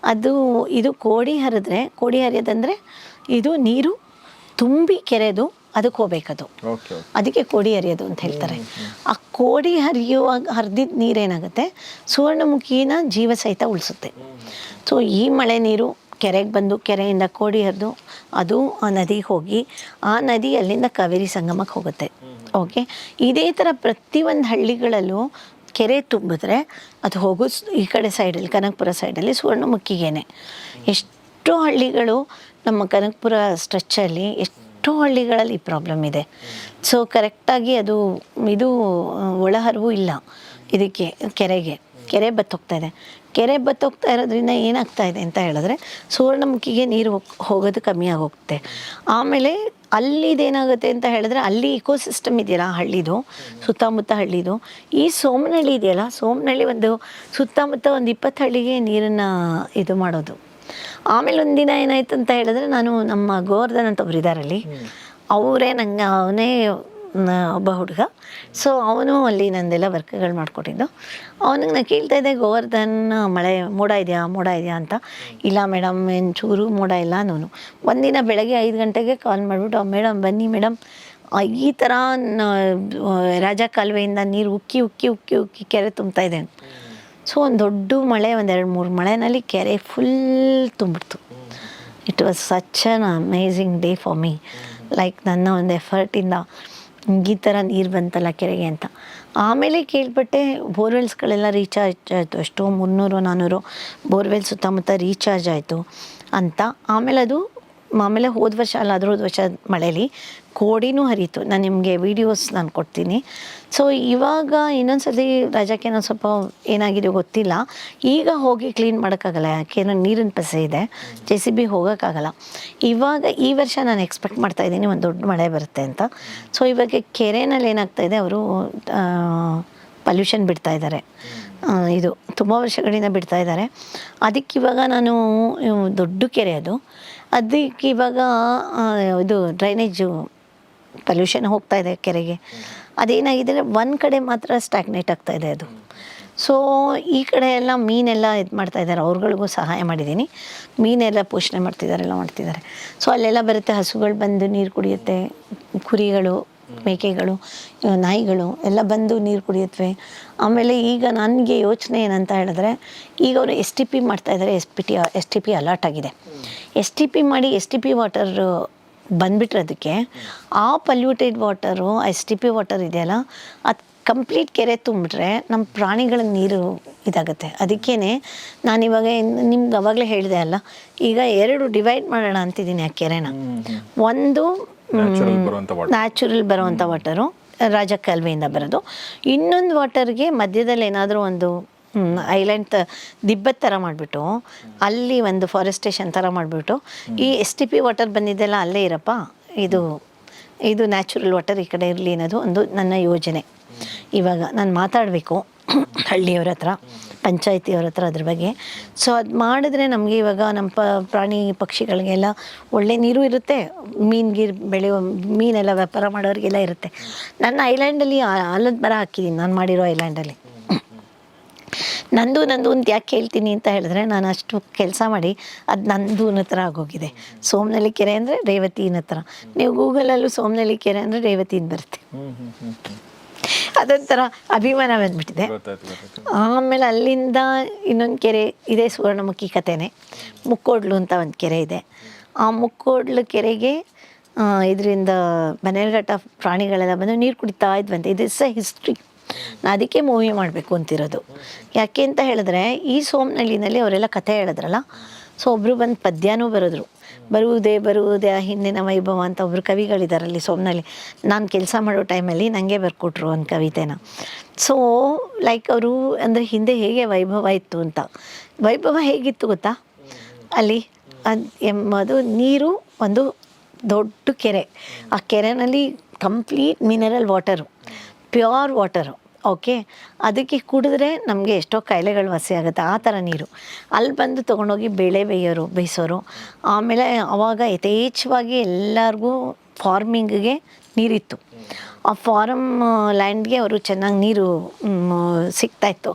ಅದು ಇದು ಕೋಡಿ ಹರಿದ್ರೆ ಕೋಡಿ ಹರಿಯೋದಂದರೆ ಇದು ನೀರು ತುಂಬಿ ಕೆರೆದು ಅದಕ್ಕೆ ಹೋಗ್ಬೇಕದು. ಅದಕ್ಕೆ ಕೋಡಿ ಹರಿಯೋದು ಅಂತ ಹೇಳ್ತಾರೆ. ಆ ಕೋಡಿ ಹರಿಯುವಾಗ ಹರಿದಿದ್ದ ನೀರೇನಾಗುತ್ತೆ? ಸುವರ್ಣಮುಖಿನ ಜೀವ ಸಹಿತ ಉಳಿಸುತ್ತೆ. ಸೊ ಈ ಮಳೆ ನೀರು ಕೆರೆಗೆ ಬಂದು ಕೆರೆಯಿಂದ ಕೋಡಿ ಹರಿದು ಅದು ಆ ನದಿಗೆ ಹೋಗಿ ಆ ನದಿ ಅಲ್ಲಿಂದ ಕಾವೇರಿ ಸಂಗಮಕ್ಕೆ ಹೋಗುತ್ತೆ. ಓಕೆ ಇದೇ ಥರ ಪ್ರತಿಯೊಂದು ಹಳ್ಳಿಗಳಲ್ಲೂ ಕೆರೆ ತುಂಬಿದ್ರೆ ಅದು ಹೋಗೋ ಈ ಕಡೆ ಸೈಡಲ್ಲಿ, ಕನಕಪುರ ಸೈಡಲ್ಲಿ ಸುವರ್ಣಮುಖಿಗೇನೆ ಎಷ್ಟೋ ಹಳ್ಳಿಗಳು ನಮ್ಮ ಕನಕಪುರ ಸ್ಟ್ರೆಚ್ಚಲ್ಲಿ ಎಷ್ಟೋ ಹಳ್ಳಿಗಳಲ್ಲಿ ಈ ಪ್ರಾಬ್ಲಮ್ ಇದೆ. ಸೊ ಕರೆಕ್ಟಾಗಿ ಅದು, ಇದು ಒಳಹರಿವು ಇಲ್ಲ. ಇದಕ್ಕೆ, ಕೆರೆಗೆ. ಕೆರೆ ಬತ್ತೋಗ್ತಾ ಇದೆ. ಕೆರೆ ಬತ್ತೋಗ್ತಾ ಇರೋದ್ರಿಂದ ಏನಾಗ್ತಾ ಇದೆ ಅಂತ ಹೇಳಿದ್ರೆ ಸುವರ್ಣಮುಖಿಗೆ ನೀರು ಹೋಗ್, ಹೋಗೋದು ಕಮ್ಮಿ ಆಗೋಗುತ್ತೆ. ಆಮೇಲೆ ಅಲ್ಲಿದೇನಾಗುತ್ತೆ ಅಂತ ಹೇಳಿದ್ರೆ ಅಲ್ಲಿ ಇಕೋಸಿಸ್ಟಮ್ ಇದೆಯಲ್ಲ ಹಳ್ಳಿದು ಸುತ್ತಮುತ್ತ ಹಳ್ಳಿದು. ಈ ಸೋಮನಹಳ್ಳಿ ಇದೆಯಲ್ಲ ಸೋಮನಹಳ್ಳಿ ಒಂದು ಸುತ್ತಮುತ್ತ ಒಂದು ಇಪ್ಪತ್ತು ಹಳ್ಳಿಗೆ ನೀರನ್ನು ಇದು ಮಾಡೋದು. ಆಮೇಲೆ ಒಂದಿನ ಏನಾಯ್ತು ಅಂತ ಹೇಳಿದ್ರೆ ನಾನು ನಮ್ಮ ಗೋವರ್ಧನ್ ಅಂತ ಒಬ್ರು ಇದ್ದಾರಲ್ಲಿ ಅವರೇ ನಂಗೆ ಅವನೇ ಒಬ್ಬ ಹುಡುಗ. ಸೊ ಅವನು ಅಲ್ಲಿ ನಂದೆಲ್ಲ ವರ್ಕ್ಗಳು ಮಾಡಿಕೊಟ್ಟಿದ್ದು. ಅವನಿಗೆ ನಾನು ಕೇಳ್ತಾ ಇದ್ದೆ, ಗೋವರ್ಧನ್, ಮಳೆ ಮೋಡ ಇದೆಯಾ ಮೋಡ ಇದೆಯಾ ಅಂತ. ಇಲ್ಲ ಮೇಡಮ್, ಏನು ಚೂರು ಮೋಡ ಇಲ್ಲ ಅನ್ನೋನು. ಒಂದಿನ ಬೆಳಗ್ಗೆ ಐದು ಗಂಟೆಗೆ ಕಾಲ್ ಮಾಡಿಬಿಟ್ಟು, ಮೇಡಮ್, ಬನ್ನಿ ಮೇಡಮ್. ಈ ಥರ ರಾಜ ಕಾಲುವೆಯಿಂದ ನೀರು ಉಕ್ಕಿ ಉಕ್ಕಿ ಉಕ್ಕಿ ಉಕ್ಕಿ ಕೆರೆ ತುಂಬ್ತಾ ಇದೆ ಸೊ ಒಂದು ದೊಡ್ಡ ಮಳೆ ಒಂದೆರಡು ಮೂರು ಮಳೆನಲ್ಲಿ ಕೆರೆ full ತುಂಬಿಡ್ತು. It was such an amazing day for me like ನನ್ನ ಒಂದು ಎಫರ್ಟಿಂದ ಈ ಥರ ನೀರು ಬಂತಲ್ಲ ಕೆರೆಗೆ ಅಂತ. ಆಮೇಲೆ ಕೇಳ್ಪಟ್ಟೆ ಬೋರ್ವೆಲ್ಸ್ಗಳೆಲ್ಲ ರೀಚಾರ್ಜ್ ಆಯಿತು. ಅಷ್ಟು ಮುನ್ನೂರು ನಾನ್ನೂರು ಬೋರ್ವೆಲ್ ಸುತ್ತಮುತ್ತ ರೀಚಾರ್ಜ್ ಆಯಿತು ಅಂತ. ಆಮೇಲೆ ಅದು ಆಮೇಲೆ ಹೋದ ವರ್ಷ ಅಲ್ಲ ಅದ್ರ ವರ್ಷ ಮಳೆಯಲ್ಲಿ ಕೋಡಿನೂ ಹರಿತು ನಾನು ನಿಮಗೆ ವೀಡಿಯೋಸ್ ನಾನು ಕೊಡ್ತೀನಿ. ಸೊ ಇವಾಗ ಇನ್ನೊಂದ್ಸತಿ ರಜಕ್ಕೆ ನಾನು ಸ್ವಲ್ಪ ಏನಾಗಿದೆ ಗೊತ್ತಿಲ್ಲ. ಈಗ ಹೋಗಿ ಕ್ಲೀನ್ ಮಾಡೋಕ್ಕಾಗಲ್ಲ ಯಾಕೆಂದರೆ ನೀರಿನ ಪಸೆ ಇದೆ. ಜೆ ಸಿ ಬಿ ಹೋಗೋಕ್ಕಾಗಲ್ಲ. ಇವಾಗ ಈ ವರ್ಷ ನಾನು ಎಕ್ಸ್ಪೆಕ್ಟ್ ಮಾಡ್ತಾ ಇದ್ದೀನಿ ಒಂದು ದೊಡ್ಡ ಮಳೆ ಬರುತ್ತೆ ಅಂತ. ಸೊ ಇವಾಗ ಕೆರೆನಲ್ಲಿ ಏನಾಗ್ತಾ ಇದೆ, ಅವರು ಪಲ್ಯೂಷನ್ ಬಿಡ್ತಾ ಇದ್ದಾರೆ. ಇದು ತುಂಬ ವರ್ಷಗಳಿಂದ ಬಿಡ್ತಾ ಇದ್ದಾರೆ. ಅದಕ್ಕೆ ಇವಾಗ ನಾನು ದೊಡ್ಡ ಕೆರೆ ಅದು. ಅದಕ್ಕೆ ಇವಾಗ ಇದು ಡ್ರೈನೇಜು ಪಲ್ಯೂಷನ್ ಹೋಗ್ತಾ ಇದೆ ಕೆರೆಗೆ. ಅದೇನಾಗಿದೆ, ಒಂದು ಕಡೆ ಮಾತ್ರ ಸ್ಟ್ಯಾಗ್ನೇಟ್ ಆಗ್ತಾ ಇದೆ ಅದು. ಸೊ ಈ ಕಡೆ ಎಲ್ಲ ಮೀನೆಲ್ಲ ಇದು ಮಾಡ್ತಾ ಇದ್ದಾರೆ. ಅವ್ರುಗಳಿಗೂ ಸಹಾಯ ಮಾಡಿದ್ದೀನಿ. ಮೀನೆಲ್ಲ ಪೋಷಣೆ ಮಾಡ್ತಿದ್ದಾರೆ, ಎಲ್ಲ ಮಾಡ್ತಿದ್ದಾರೆ. ಸೊ ಅಲ್ಲೆಲ್ಲ ಬರುತ್ತೆ, ಹಸುಗಳು ಬಂದು ನೀರು ಕುಡಿಯುತ್ತೆ, ಕುರಿಗಳು, ಮೇಕೆಗಳು ನಾಯಿಗಳು ಎಲ್ಲ ಬಂದು ನೀರು ಕುಡಿಯುತ್ತವೆ ಆಮೇಲೆ ಈಗ ನನಗೆ ಯೋಚನೆ ಏನಂತ ಹೇಳಿದ್ರೆ, ಈಗ ಅವರು ಎಸ್ ಟಿ ಪಿ ಮಾಡ್ತಾ ಇದ್ದಾರೆ S P T S T P alert ಆಗಿದೆ. ಎಸ್ ಟಿ ಪಿ ಮಾಡಿ ಎಸ್ ಟಿ ಪಿ ವಾಟರ್ ಬಂದ್ಬಿಟ್ರೆ ಅದಕ್ಕೆ ಆ polluted water S T P water ಇದೆಯಲ್ಲ ಅದು ಕಂಪ್ಲೀಟ್ ಕೆರೆ ತುಂಬಿಟ್ರೆ ನಮ್ಮ ಪ್ರಾಣಿಗಳ ನೀರು ಇದಾಗುತ್ತೆ. ಅದಕ್ಕೇ ನಾನಿವಾಗ ನಿಮ್ಗೆ ಅವಾಗಲೇ ಹೇಳಿದೆ ಅಲ್ಲ ಈಗ ಎರಡು ಡಿವೈಡ್ ಮಾಡೋಣ ಅಂತಿದ್ದೀನಿ ಆ ಕೆರೆನ. ಒಂದು ನ್ಯಾಚುರಲ್ ಬರುವಂಥ ವಾಟರು ರಾಜ ಕಾಲುವೆಯಿಂದ ಬರೋದು. ಇನ್ನೊಂದು ವಾಟರ್ಗೆ ಮಧ್ಯದಲ್ಲಿ ಏನಾದರೂ ಒಂದು ಐಲ್ಯಾಂಡ್ ತ, ದಿಬ್ಬದ ಥರ ಮಾಡಿಬಿಟ್ಟು, ಅಲ್ಲಿ ಒಂದು ಫಾರೆಸ್ಟೇಷನ್ ಥರ ಮಾಡಿಬಿಟ್ಟು, ಈ ಎಸ್ ಟಿ ಪಿ ವಾಟರ್ ಬಂದಿದ್ದೆಲ್ಲ ಅಲ್ಲೇ ಇರಪ್ಪ. ಇದು ಇದು ನ್ಯಾಚುರಲ್ ವಾಟರ್ ಈ ಕಡೆ ಇರಲಿ ಅನ್ನೋದು ಒಂದು ನನ್ನ ಯೋಜನೆ. ಇವಾಗ ನಾನು ಮಾತಾಡಬೇಕು, ಹಳ್ಳಿಯವ್ರ ಹತ್ರ, ಪಂಚಾಯತಿಯವ್ರ ಹತ್ರ ಅದ್ರ ಬಗ್ಗೆ. ಸೊ ಅದು ಮಾಡಿದ್ರೆ ನಮಗೆ ಇವಾಗ ನಮ್ಮ ಪ, ಪ್ರಾಣಿ ಪಕ್ಷಿಗಳಿಗೆಲ್ಲ ಒಳ್ಳೆ ನೀರು ಇರುತ್ತೆ. ಮೀನು ಗೀರ್ ಬೆಳೆ ಮೀನೆಲ್ಲ ವ್ಯಾಪಾರ ಮಾಡೋರಿಗೆಲ್ಲ ಇರುತ್ತೆ. ನನ್ನ ಐಲ್ಯಾಂಡಲ್ಲಿ ಆಲದ ಮರ ಹಾಕಿದ್ದೀನಿ ನಾನು ಮಾಡಿರೋ ಐಲ್ಯಾಂಡಲ್ಲಿ. ನಂದು ನಂದು ಅಂತ ಯಾಕೆ ಹೇಳ್ತೀನಿ ಅಂತ ಹೇಳಿದ್ರೆ ನಾನು ಅಷ್ಟು ಕೆಲಸ ಮಾಡಿ ಅದು ನಂದು ಹತ್ರ ಆಗೋಗಿದೆ. ಸೋಮನಳ್ಳಿ ಕೆರೆ ಅಂದರೆ ರೇವತಿನ ಹತ್ರ. ನೀವು ಗೂಗಲಲ್ಲೂ ಸೋಮನಳ್ಳಿ ಕೆರೆ ಅಂದರೆ ರೇವತಿನ ಬರುತ್ತೆ ಅದೊಂಥರ ಅಭಿಮಾನ ಬಂದ್ಬಿಟ್ಟಿದೆ. ಆಮೇಲೆ ಅಲ್ಲಿಂದ ಇನ್ನೊಂದು ಕೆರೆ ಇದೆ, ಸುವರ್ಣಮುಖಿ ಕಥೆನೆ. ಮುಕ್ಕೋಡ್ಲು ಅಂತ ಒಂದು ಕೆರೆ ಇದೆ. ಆ ಮುಕ್ಕೋಡ್ಲು ಕೆರೆಗೆ ಇದರಿಂದ ಬನ್ನೇರುಘಟ್ಟ ಪ್ರಾಣಿಗಳೆಲ್ಲ ಬಂದು ನೀರು ಕುಡಿತಾ ಇದ್ವಂತೆ. ಇದು ಇಸ್ ಹಿಸ್ಟ್ರಿ ಅದಕ್ಕೆ ಮೂವಿ ಮಾಡಬೇಕು ಅಂತಿರೋದು. ಯಾಕೆ ಅಂತ ಹೇಳಿದ್ರೆ, ಈ ಸೋಮ್ನಳ್ಳಿನಲ್ಲಿ ಅವರೆಲ್ಲ ಕಥೆ ಹೇಳಿದ್ರಲ್ಲ, ಸೊ ಒಬ್ಬರು ಬಂದು ಪದ್ಯನೂ ಬರೆದ್ರು. ಬರುವುದೇ ಬರುವುದೇ ಆ ಹಿಂದಿನ ವೈಭವ ಅಂತ ಒಬ್ರು ಅಲ್ಲಿ ಸೋಮನಲ್ಲಿ ನಾನು ಕೆಲಸ ಮಾಡೋ ಟೈಮಲ್ಲಿ ನನಗೆ ಬರ್ಕೊಟ್ರು ಒಂದು ಕವಿತೆನ. ಸೊ ಲೈಕ್ ಅವರು ಅಂದರೆ ಹಿಂದೆ ಹೇಗೆ ವೈಭವ ಇತ್ತು ಅಂತ. ವೈಭವ ಹೇಗಿತ್ತು ಗೊತ್ತಾ? ಅಲ್ಲಿ, ಅದು ಎಂಬುದು ನೀರು ಒಂದು ದೊಡ್ಡ ಕೆರೆ. ಆ ಕೆರೆನಲ್ಲಿ complete mineral water. Pure water, okay? ಅದಕ್ಕೆ ಕುಡಿದ್ರೆ ನಮಗೆ ಎಷ್ಟೋ ಕಾಯಿಲೆಗಳು ವಾಸಿಯಾಗುತ್ತೆ ಆ ಥರ ನೀರು. ಅಲ್ಲಿ ಬಂದು ತೊಗೊಂಡೋಗಿ ಬೇಳೆ ಬೇಯೋರು, ಬೇಯಿಸೋರು. ಆಮೇಲೆ ಅವಾಗ ಯಥೇಚ್ಛವಾಗಿ ಎಲ್ಲರಿಗೂ ಫಾರ್ಮಿಂಗಿಗೆ ನೀರಿತ್ತು. ಆ ಫಾರಮ್ ಲ್ಯಾಂಡ್ಗೆ ಅವರು ಚೆನ್ನಾಗಿ ನೀರು ಸಿಗ್ತಾಯಿತ್ತು